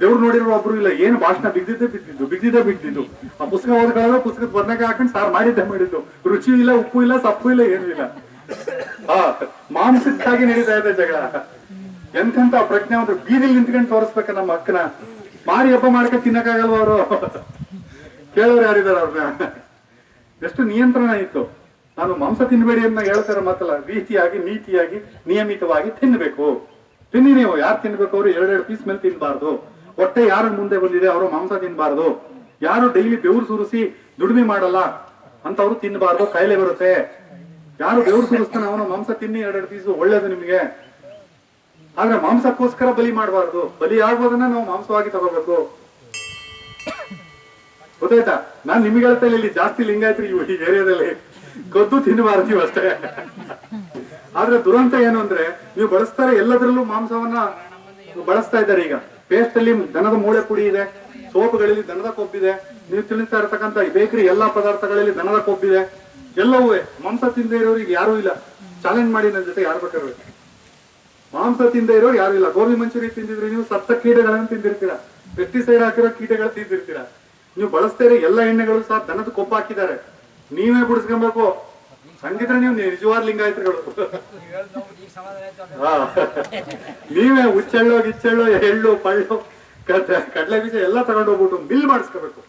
ದೇವ್ರು ನೋಡಿರೋ ಒಬ್ರು ಇಲ್ಲ, ಏನು ಭಾಷಣ ಬಿದ್ದಿದ್ದೆ ಬಿದ್ದಿದ್ದು ಬಿದ್ದಿದ್ದೆ ಬಿದ್ದಿದ್ದು ಆ ಪುಸ್ತಕ ಓದ್ಕೊಳ್ಳೋ ಪುಸ್ತಕದ ಬದನೆಗೆ ಹಾಕೊಂಡು ಸಾರ್ ಮಾಡಿದ್ದೆ ಮಾಡಿದ್ದು. ರುಚಿ ಇಲ್ಲ, ಉಪ್ಪು ಇಲ್ಲ, ಸಪ್ಪು ಇಲ್ಲ, ಏನೂ ಇಲ್ಲ. ಆ, ಮಾಂಸಕ್ಕಾಗಿ ನಡೀತಾ ಇದೆ ಜಗಳ. ಎಂತೆಂತ ಒಂದು ಬೀದಿಲಿ ನಿಂತ್ಕೊಂಡು ತೋರಿಸ್ಬೇಕ ನಮ್ಮ ಅಕ್ಕನ ಮಾರಿ ಹಬ್ಬ ಮಾಡ್ಕೊಂಡು ತಿನ್ನಕ್ಕಾಗಲ್ವ ಅವರು? ಕೇಳೋರು ಯಾರಿದಾರ ಅವ್ರನ್ನ? ಎಷ್ಟು ನಿಯಂತ್ರಣ ಇತ್ತು. ನಾನು ಮಾಂಸ ತಿನ್ಬೇಡಿ ಅಂತ ಹೇಳ್ತಾರೆ ಮಾತಲ್ಲ ರೀತಿಯಾಗಿ, ನೀತಿಯಾಗಿ, ನಿಯಮಿತವಾಗಿ ತಿನ್ಬೇಕು ತಿನ್ನಿ ನೀವು, ಯಾರು ತಿನ್ಬೇಕು ಅವ್ರು? ಎರಡೆರಡು ಪೀಸ್ ಮೇಲೆ ತಿನ್ಬಾರ್ದು. ಹೊಟ್ಟೆ ಯಾರ ಮುಂದೆ ಬಂದಿದೆ, ಅವರು ಮಾಂಸ ತಿನ್ಬಾರ್ದು. ಯಾರು ಡೈಲಿ ಬೆವರು ಸುರಿಸಿ ದುಡಿಮೆ ಮಾಡಲ್ಲ ಅಂತವ್ರು ತಿನ್ನಬಾರ್ದು ಕಾಯಿಲೆ ಬರುತ್ತೆ. ಯಾರು ಬೆವರು ಸುರಿಸ್ತಾನೆ ಅವನು ಮಾಂಸ ತಿನ್ನಿ ಎರಡೆರಡು ಪೀಸು ಒಳ್ಳೇದು ನಿಮಗೆ. ಆದ್ರೆ ಮಾಂಸಕ್ಕೋಸ್ಕರ ಬಲಿ ಮಾಡಬಾರ್ದು. ಬಲಿ ಆಗೋದನ್ನ ನಾವು ಮಾಂಸವಾಗಿ ತಗೋಬೇಕು. ಗೊತ್ತಾಯ್ತಾ? ನಾನ್ ನಿಮ್ಗೆ ಹೇಳ್ತಾ ಇಲ್ಲಿ ಜಾಸ್ತಿ ಲಿಂಗಾಯತ್ರಿ ಈ ಏರಿಯಾದಲ್ಲಿ. ಕದ್ದು ತಿನ್ನಬಾರ್ದು ಅಷ್ಟೇ. ಆದ್ರೆ ದುರಂತ ಏನು ಅಂದ್ರೆ, ನೀವು ಬಳಸ್ತಾರೆ ಎಲ್ಲದರಲ್ಲೂ ಮಾಂಸವನ್ನ ಬಳಸ್ತಾ ಇದ್ದಾರೆ ಈಗ. ಪೇಸ್ಟ್ ಅಲ್ಲಿ ದನದ ಮೂಳೆ ಪುಡಿ ಇದೆ, ಸೋಪುಗಳಲ್ಲಿ ದನದ ಕೊಬ್ಬಿದೆ. ನೀವು ತಿಳಿಸ್ತಾ ಇರತಕ್ಕಂತ ಬೇಕರಿ ಎಲ್ಲಾ ಪದಾರ್ಥಗಳಲ್ಲಿ ದನದ ಕೊಬ್ಬಿದೆ. ಎಲ್ಲವೂ ಮಾಂಸ ತಿಂದೇ ಇರೋರಿಗೆ ಯಾರು ಇಲ್ಲ. ಚಾಲೆಂಜ್ ಮಾಡಿ ನನ್ನ ಜೊತೆ ಯಾರು ಬೇಕಾದ್ರೆ ಮಾಂಸ ತಿಂದೇ ಇರೋರು ಯಾರು ಇಲ್ಲ. ಗೋಬಿ ಮಂಚೂರಿ ತಿಂದಿದ್ರೆ ನೀವು ಸತ್ತ ಕೀಟಗಳನ್ನು ತಿಂದಿರ್ತೀರಾ. ಪೆಸ್ಟಿಸೈಡ್ ಹಾಕಿರೋ ಕೀಟಗಳು ತಿಂದಿರ್ತೀರಾ. ನೀವು ಬಳಸ್ತಾ ಇರೋ ಎಲ್ಲ ಎಣ್ಣೆಗಳು ಸಹ ದನದ ಕೊಬ್ಬು ಹಾಕಿದ್ದಾರೆ. ನೀವೇ ಬಿಡಿಸ್ಕೊಬೇಕು ಹಂಗಿದ್ರೆ ನೀವು ನಿಜವಾದ ಲಿಂಗಾಯತ್ರಿಗಳು. ನೀವೇ ಹುಚ್ಚೆಳ್ಳೋ ಗಿಚ್ಚೆಳ್ಳೋ ಎಳ್ಳು ಪಳ್ಳು ಕಡ್ಲೆ ಬೀಜ ಎಲ್ಲ ತಗೊಂಡು ಹೋಗ್ಬಿಟ್ಟು ಬಿಲ್ ಮಾಡಿಸ್ಕೋಬೇಕು.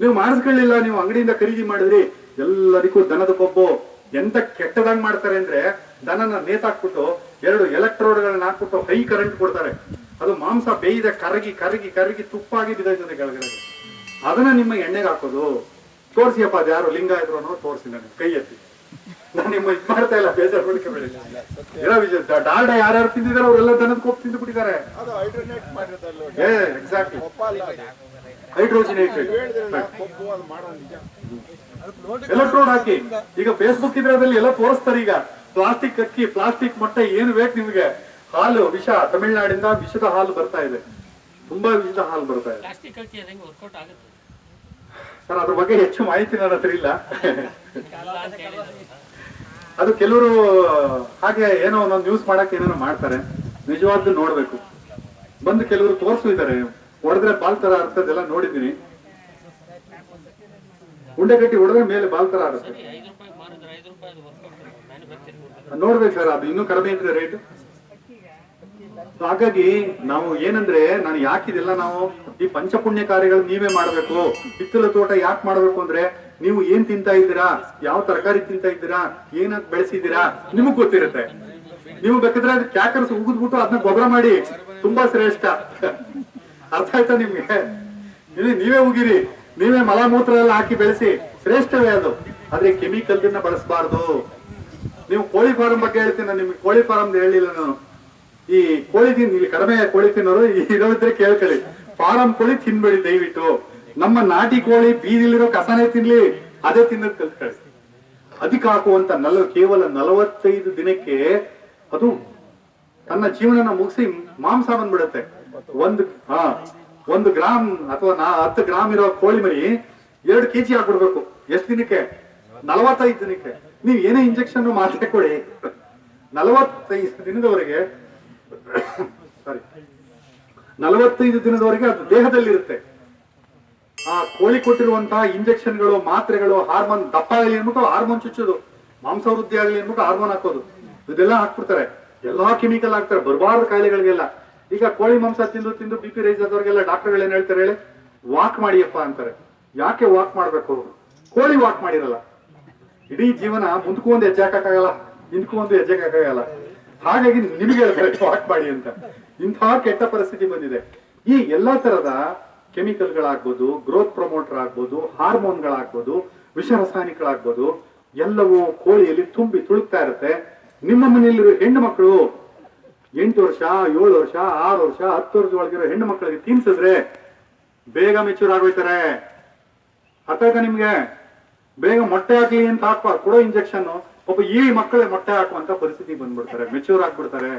ನೀವು ಮಾಡಿಸ್ಕೊಳ್ಳಿಲ್ಲ, ನೀವು ಅಂಗಡಿಯಿಂದ ಖರೀದಿ ಮಾಡಿದ್ರಿ, ಎಲ್ಲರಿಗೂ ದನದ ಕೊಬ್ಬು ಎಂತ ಕೆಟ್ಟದಾಗಿ ಮಾಡ್ತಾರೆ ಅಂದ್ರೆ ದನನ ನೇತಾಕ್ಬಿಟ್ಟು ಎರಡು ಎಲೆಕ್ಟ್ರೋಡ್ಗಳನ್ನ ಹಾಕ್ಬಿಟ್ಟು ಹೈ ಕರೆಂಟ್ ಕೊಡ್ತಾರೆ. ಅದು ಮಾಂಸ ಬೇಯ್ದೆ ಕರಗಿ ಕರಗಿ ಕರಗಿ ತುಪ್ಪಾಗಿ ಬಿದ್ದೈತದೆ ಕೆಳಗಡೆ. ಅದನ್ನ ನಿಮ್ಮ ಎಣ್ಣೆಗೆ ಹಾಕೋದು. ತೋರಿಸಿಯಪ್ಪ ಅದು ಯಾರು ಲಿಂಗ ಇದ್ರು ಅನ್ನೋದು ತೋರಿಸಿ ನನಗೆ ಕೈ ಎತ್ತಿ ನಾನು ನಿಮ್ಮ ಇದು ಮಾಡ್ತಾ ಇಲ್ಲ ಬೇಜಾರು ಮಾಡ್ಕೋಬೇಡಿ ಏನೋ ವಿಜಯ ಡಾಲ್ಡ ಯಾರ್ಯಾರು ತಿಂದಿದ್ದಾರೆ ಅವರೆಲ್ಲ ದನದ ಕೋಪ್ ತಿಂದು ಬಿಟ್ಟಿದ್ದಾರೆ ಅದು ಹೈಡ್ರೋನೇಟ್ ಮಾಡಿರೋದಲ್ಲ ಏ ಎಕ್ಸಾಕ್ಟ್ಲಿ ನಿಜ. ಎಲೆಕ್ಟ್ರೋಡ್ ಹಾಕಿ. ಈಗ ಫೇಸ್ಬುಕ್ ಇದ್ರಲ್ಲಿ ಎಲ್ಲ ತೋರಿಸ್ತಾರೆ ಈಗ. ಪ್ಲಾಸ್ಟಿಕ್ ಅಕ್ಕಿ ಪ್ಲಾಸ್ಟಿಕ್ ಮೊಟ್ಟೆ ಏನು ಬೇಕು ನಿಮ್ಗೆ? ಹಾಲು ವಿಷ ತಮಿಳ್ನಾಡಿಂದ ವಿಷದ ಹಾಲು ಬರ್ತಾ ಇದೆ. ತುಂಬಾ ವಿಷದ ಹಾಲು ಬರ್ತಾ ಇದೆ. ಪ್ಲಾಸ್ಟಿಕ್ ಕಲ್ತಿ ಅದಂಗೆ ವರ್ಕೌಟ್ ಆಗುತ್ತೆ? ಸರ್ ಅದ್ರ ಬಗ್ಗೆ ಹೆಚ್ಚು ಮಾಹಿತಿ ನನ್ನ ಹತ್ರ ಇಲ್ಲ. ಅದು ಕೆಲವರು, ಹಾಗೆ ಏನೋ ಒಂದೊಂದು ಯೂಸ್ ಮಾಡಕ್ಕೆ ಏನೇನೋ ಮಾಡ್ತಾರೆ. ನಿಜವಾದ್ದು ನೋಡ್ಬೇಕು. ಬಂದು ಕೆಲವರು ತೋರ್ಸು ಇದಾರೆ ಹೊಡೆದ್ರೆ ಬಾಲ್ ತರ ಆಡ್ತದೆಲ್ಲ ನೋಡಿದ್ದೀನಿ. ಉಂಡೆ ಕಟ್ಟಿ ಹೊಡೆದ್ರೆ ಮೇಲೆ ಬಾಲ್ ತರ ಆಡುತ್ತೆ ನೋಡ್ಬೇಕು ಸರ್, ಅದು ಇನ್ನೂ ಕಡಿಮೆ ಇದ್ರೆ ರೇಟ್ ಹಾಗಾಗಿ ನಾವು ಏನಂದ್ರೆ, ನಾನು ಯಾಕಿದೆಲ್ಲ ನಾವು ಈ ಪಂಚಪುಣ್ಯ ಕಾರ್ಯಗಳು ನೀವೇ ಮಾಡ್ಬೇಕು, ಹಿತ್ತಲ ತೋಟ ಯಾಕೆ ಮಾಡ್ಬೇಕು ಅಂದ್ರೆ ನೀವು ಏನ್ ತಿಂತಾ ಇದ್ದೀರಾ? ಯಾವ ತರಕಾರಿ ತಿಂತಾ ಇದ್ದೀರಾ? ಏನಾಗ ಬೆಳೆಸಿದ್ದೀರಾ? ನಿಮಗ್ ಗೊತ್ತಿರುತ್ತೆ. ನೀವು ಬೇಕಾದ್ರೆ ಅದ್ ಕ್ಯಾಕರ್ಸ್ ಉಗಿದ್ಬಿಟ್ಟು ಅದನ್ನ ಗೊಬ್ಬರ ಮಾಡಿ. ತುಂಬಾ ಶ್ರೇಷ್ಠ. ಅರ್ಥ ಆಯ್ತಾ ನಿಮ್ಗೆ? ಇಲ್ಲಿ ನೀವೇ ಉಗಿರಿ. ನೀವೇ ಮಲ ಮೂತ್ರ ಎಲ್ಲ ಹಾಕಿ ಬೆಳೆಸಿ. ಶ್ರೇಷ್ಠವೇ ಅದು. ಆದ್ರೆ ಕೆಮಿಕಲ್ ಬಳಸಬಾರ್ದು. ನೀವು ಕೋಳಿ ಫಾರಂ ಬಗ್ಗೆ ಹೇಳ್ತೀನಿ ನಾನು ನಿಮ್ಗೆ. ಕೋಳಿ ಫಾರಂ ಹೇಳಿಲ್ಲ ನಾನು. ಈ ಕೋಳಿ ತಿನ್, ಇಲ್ಲಿ ಕಡಿಮೆ ಕೋಳಿ ತಿನ್ನೋರು ಇರೋದ್ರೆ ಕೇಳ್ಕೊಳ್ಳಿ. ಫಾರಂ ಕೋಳಿ ತಿನ್ಬೇಡಿ ದಯವಿಟ್ಟು. ನಮ್ಮ ನಾಟಿ ಕೋಳಿ ಬೀದಿಲಿರೋ ಕಸನೇ ತಿನ್ಲಿ, ಅದೇ ಕಲ್ತ್ಕೊಳ್ಳಿ. ಅದಕ್ಕೆ ಹಾಕುವಂತ ನಲ, ಕೇವಲ ನಲವತ್ತೈದು ದಿನಕ್ಕೆ ಅದು ತನ್ನ ಜೀವನನ ಮುಗಿಸಿ ಮಾಂಸ ಬಂದ್ಬಿಡುತ್ತೆ. ಒಂದು, ಹಾ, ಒಂದು ಗ್ರಾಮ್ ಅಥವಾ ನಾ, ಹತ್ತು ಗ್ರಾಮ್ ಇರೋ ಕೋಳಿ ಮರಿ ಎರಡು ಕೆಜಿ ಹಾಕ್ಬಿಡ್ಬೇಕು ಎಷ್ಟು ದಿನಕ್ಕೆ? ನಲವತ್ತೈದು ದಿನಕ್ಕೆ. ನೀವು ಏನೇ ಇಂಜೆಕ್ಷನ್ ಮಾತ್ರೆ ಕೊಡಿ ನಲವತ್ತೈದು ದಿನದವರೆಗೆ ಸಾರಿ ನಲವತ್ತೈದು ದಿನದವರೆಗೆ ಅದು ದೇಹದಲ್ಲಿರುತ್ತೆ. ಆ ಕೋಳಿ ಕೊಟ್ಟಿರುವಂತಹ ಇಂಜೆಕ್ಷನ್ಗಳು, ಮಾತ್ರೆಗಳು, ಹಾರ್ಮೋನ್ ದಪ್ಪ ಆಗಲಿ ಅನ್ಬಿಟ್ಟು ಹಾರ್ಮೋನ್ ಚುಚ್ಚೋದು. ಮಾಂಸ ವೃದ್ಧಿ ಆಗಲಿ ಅನ್ಬಿಟ್ಟು ಹಾರ್ಮೋನ್ ಹಾಕೋದು. ಇದೆಲ್ಲ ಹಾಕ್ಬಿಡ್ತಾರೆ. ಎಲ್ಲಾ ಕೆಮಿಕಲ್ ಹಾಕ್ತಾರೆ. ಬರಬಾರ್ದು ಕಾಯಿಲೆಗಳಿಗೆಲ್ಲ. ಈಗ ಕೋಳಿ ಮಾಂಸ ತಿಂದು ತಿಂದು ಬಿ ಪಿ ರೈಸ್ ಆದವ್ರಿಗೆಲ್ಲ ಡಾಕ್ಟರ್ಗಳು ಏನ್ ಹೇಳ್ತಾರೆ ಹೇಳಿ? ವಾಕ್ ಮಾಡಿಯಪ್ಪ ಅಂತಾರೆ. ಯಾಕೆ ವಾಕ್ ಮಾಡ್ಬೇಕು? ಕೋಳಿ ವಾಕ್ ಮಾಡಿರಲ್ಲ. ಇಡೀ ಜೀವನ ಮುಂದಕ್ಕೂ ಒಂದು ಹೆಜ್ಜೆ ಹಾಕಕ್ಕಾಗಲ್ಲ. ಹಿಂದಕ್ಕೂ ಒಂದು ಹೆಜ್ಜೆ ಹಾಕಕ್ಕಾಗಲ್ಲ. ಹಾಗಾಗಿ ನಿಮಗೆ ಹೇಳ್ತಾರೆ ವಾಕ್ ಮಾಡಿ ಅಂತ. ಇಂತಹ ಕೆಟ್ಟ ಪರಿಸ್ಥಿತಿ ಬಂದಿದೆ. ಈ ಎಲ್ಲಾ ತರದ ಕೆಮಿಕಲ್ಗಳಾಗ್ಬೋದು ಗ್ರೋತ್ ಪ್ರಮೋಟರ್ ಆಗ್ಬೋದು ಹಾರ್ಮೋನ್ಗಳಾಗ್ಬೋದು ವಿಷ ರಾಸಾಯನಿಕಗಳಾಗ್ಬೋದು ಎಲ್ಲವೂ ಕೋಳಿಯಲ್ಲಿ ತುಂಬಿ ತುಳುಕ್ತಾ ಇರುತ್ತೆ. ನಿಮ್ಮ ಮನೆಯಲ್ಲಿರೋ ಹೆಣ್ಣು ಮಕ್ಕಳು ಎಂಟು ವರ್ಷ, ಏಳು ವರ್ಷ, ಆರು ವರ್ಷ, ಹತ್ತು ವರ್ಷ ಒಳಗಿರೋ ಹೆಣ್ಣು ಮಕ್ಕಳಿಗೆ ತಿನ್ಸಿದ್ರೆ ಬೇಗ ಮೆಚೂರ್ ಆಗೋಯ್ತಾರೆ. ಅರ್ಥ ಆಯ್ತಾ ನಿಮ್ಗೆ? ಬೇಗ ಮೊಟ್ಟೆ ಹಾಕ್ಲಿ ಅಂತ ಹಾಕುವ ಕೊಡೋ ಇಂಜೆಕ್ಷನ್ ಒಬ್ಬ ಈ ಮಕ್ಕಳೇ ಮೊಟ್ಟೆ ಹಾಕುವಂತ ಪರಿಸ್ಥಿತಿ ಬಂದ್ಬಿಡ್ತಾರೆ. ಮೆಚೂರ್ ಆಗ್ಬಿಡ್ತಾರೆ.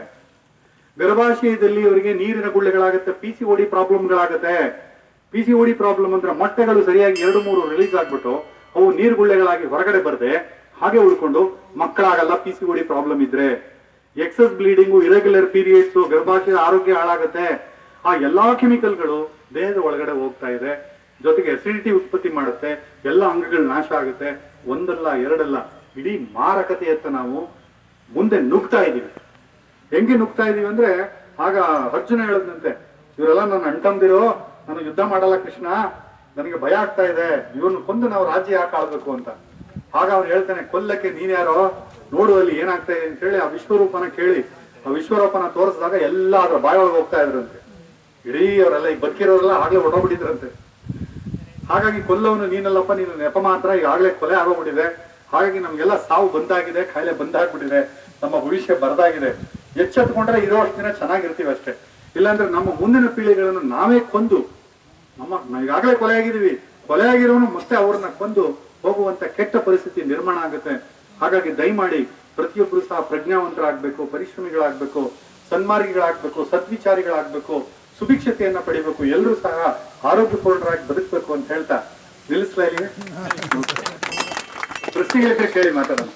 ಗರ್ಭಾಶಯದಲ್ಲಿ ಅವರಿಗೆ ನೀರಿನ ಗುಳ್ಳೆಗಳಾಗುತ್ತೆ P C O D ಪ್ರಾಬ್ಲಮ್ಗಳಾಗುತ್ತೆ P C O D problem ಅಂದ್ರೆ ಮೊಟ್ಟೆಗಳು ಸರಿಯಾಗಿ ಎರಡು, ಮೂರು ರಿಲೀಸ್ ಆಗ್ಬಿಟ್ಟು ಅವು ನೀರು ಗುಳ್ಳೆಗಳಾಗಿ ಹೊರಗಡೆ ಬರದೆ ಹಾಗೆ ಉಳ್ಕೊಂಡು ಮಕ್ಕಳಾಗಲ್ಲ P C O D problem ಇದ್ರೆ. ಎಕ್ಸಸ್ ಬ್ಲೀಡಿಂಗು ಇರೆಗ್ಯುಲರ್ ಪೀರಿಯಡ್ಸ್ ಗರ್ಭಾಶಯ ಆರೋಗ್ಯ ಹಾಳಾಗುತ್ತೆ. ಆ ಎಲ್ಲಾ ಕೆಮಿಕಲ್ಗಳು ದೇಹದ ಒಳಗಡೆ ಹೋಗ್ತಾ ಇದೆ. ಜೊತೆಗೆ ಅಸಿಡಿಟಿ ಉತ್ಪತ್ತಿ ಮಾಡುತ್ತೆ. ಎಲ್ಲ ಅಂಗಗಳು ನಾಶ ಆಗುತ್ತೆ. ಒಂದಲ್ಲ, ಎರಡಲ್ಲ, ಇಡೀ ಮಾರಕತೆಯತ್ತ ನಾವು ಮುಂದೆ ನುಗ್ತಾ ಇದ್ದೀವಿ. ಹೆಂಗೆ ನುಗ್ತಾ ಇದ್ದೀವಿ ಅಂದ್ರೆ ಆಗ ಅರ್ಜುನ ಹೇಳದಂತೆ ಇವರೆಲ್ಲ ನನ್ನ ಅಣ್ತಂದಿರೋ ನಾನು ಯುದ್ಧ ಮಾಡಲ್ಲ ಕೃಷ್ಣ. ನನಗೆ ಭಯ ಆಗ್ತಾ ಇದೆ. ಇವನು ಕೊಂದು ನಾವು ರಾಜ್ಯ ಯಾಕೆ ಆಳ್ಬೇಕು ಅಂತ. ಆಗ ಅವ್ನು ಹೇಳ್ತಾನೆ, ಕೊಲ್ಲಕ್ಕೆ ನೀನ್ಯಾರೋ ನೋಡು ಅಲ್ಲಿ ಏನಾಗ್ತಾ ಇದೆ? ಅಂತ ಹೇಳಿ ಆ ವಿಶ್ವರೂಪನ ಕೇಳಿ. ಆ ವಿಶ್ವರೂಪನ ತೋರಿಸಿದಾಗ ಎಲ್ಲ ಅದ್ರ ಬಾಯೊಳಗೆ ಹೋಗ್ತಾ ಇದ್ರಂತೆ. ಇಡೀ ಅವರೆಲ್ಲ ಈಗ ಬದುಕಿರೋರೆಲ್ಲ ಆಗ್ಲೇ ಹೊಡೋಗ್ಬಿಟ್ಟಿದ್ರಂತೆ ಹಾಗಾಗಿ ಕೊಲ್ಲವನು ನೀನಲ್ಲಪ್ಪ, ನೀನು ನೆಪ ಮಾತ್ರ. ಈಗಾಗಲೇ ಕೊಲೆ ಆಗೋಗ್ಬಿಟ್ಟಿದೆ. ಹಾಗಾಗಿ ನಮ್ಗೆಲ್ಲ ಸಾವು ಬಂದಾಗಿದೆ, ಕಾಯಿಲೆ ಬಂದಾಗ್ಬಿಟ್ಟಿದೆ. ನಮ್ಮ ಭವಿಷ್ಯ ಬರದಾಗಿದೆ. ಎಚ್ಚೆತ್ಕೊಂಡ್ರೆ ಇರೋ ಅಷ್ಟು ದಿನ ಚೆನ್ನಾಗಿರ್ತೀವಿ ಅಷ್ಟೇ ಇಲ್ಲಾಂದ್ರೆ ನಮ್ಮ ಮುಂದಿನ ಪೀಳಿಗೆಗಳನ್ನು ನಾವೇ ಕೊಂದು ನಮ್ಮ ಈಗಾಗಲೇ ಕೊಲೆ ಆಗಿದ್ದೀವಿ ಕೊಲೆ ಆಗಿರೋನು ಮತ್ತೆ ಅವ್ರನ್ನ ಕೊಂದು ಹೋಗುವಂತ ಕೆಟ್ಟ ಪರಿಸ್ಥಿತಿ ನಿರ್ಮಾಣ ಆಗುತ್ತೆ. ಹಾಗಾಗಿ ದಯಮಾಡಿ ಪ್ರತಿಯೊಬ್ಬರು ಸಹ ಪ್ರಜ್ಞಾವಂತರಾಗಬೇಕು ಪರಿಶ್ರಮಿಗಳಾಗಬೇಕು ಸನ್ಮಾರ್ಗಿಗಳಾಗಬೇಕು ಸದ್ವಿಚಾರಿಗಳಾಗಬೇಕು ಸುಭಿಕ್ಷತೆಯನ್ನ ಪಡಿಬೇಕು ಎಲ್ಲರೂ ಸಹ ಆರೋಗ್ಯಪೂರ್ಣರಾಗಿ ಬದುಕಬೇಕು ಅಂತ ಹೇಳ್ತಾ ನಿಲ್ಲಿಸ್ತಾ ಇಲ್ಲಿ ಪ್ರಶ್ನೆಗಳಿಗೆ ಕೇಳಿ ಮಾತಾಡೋಣ.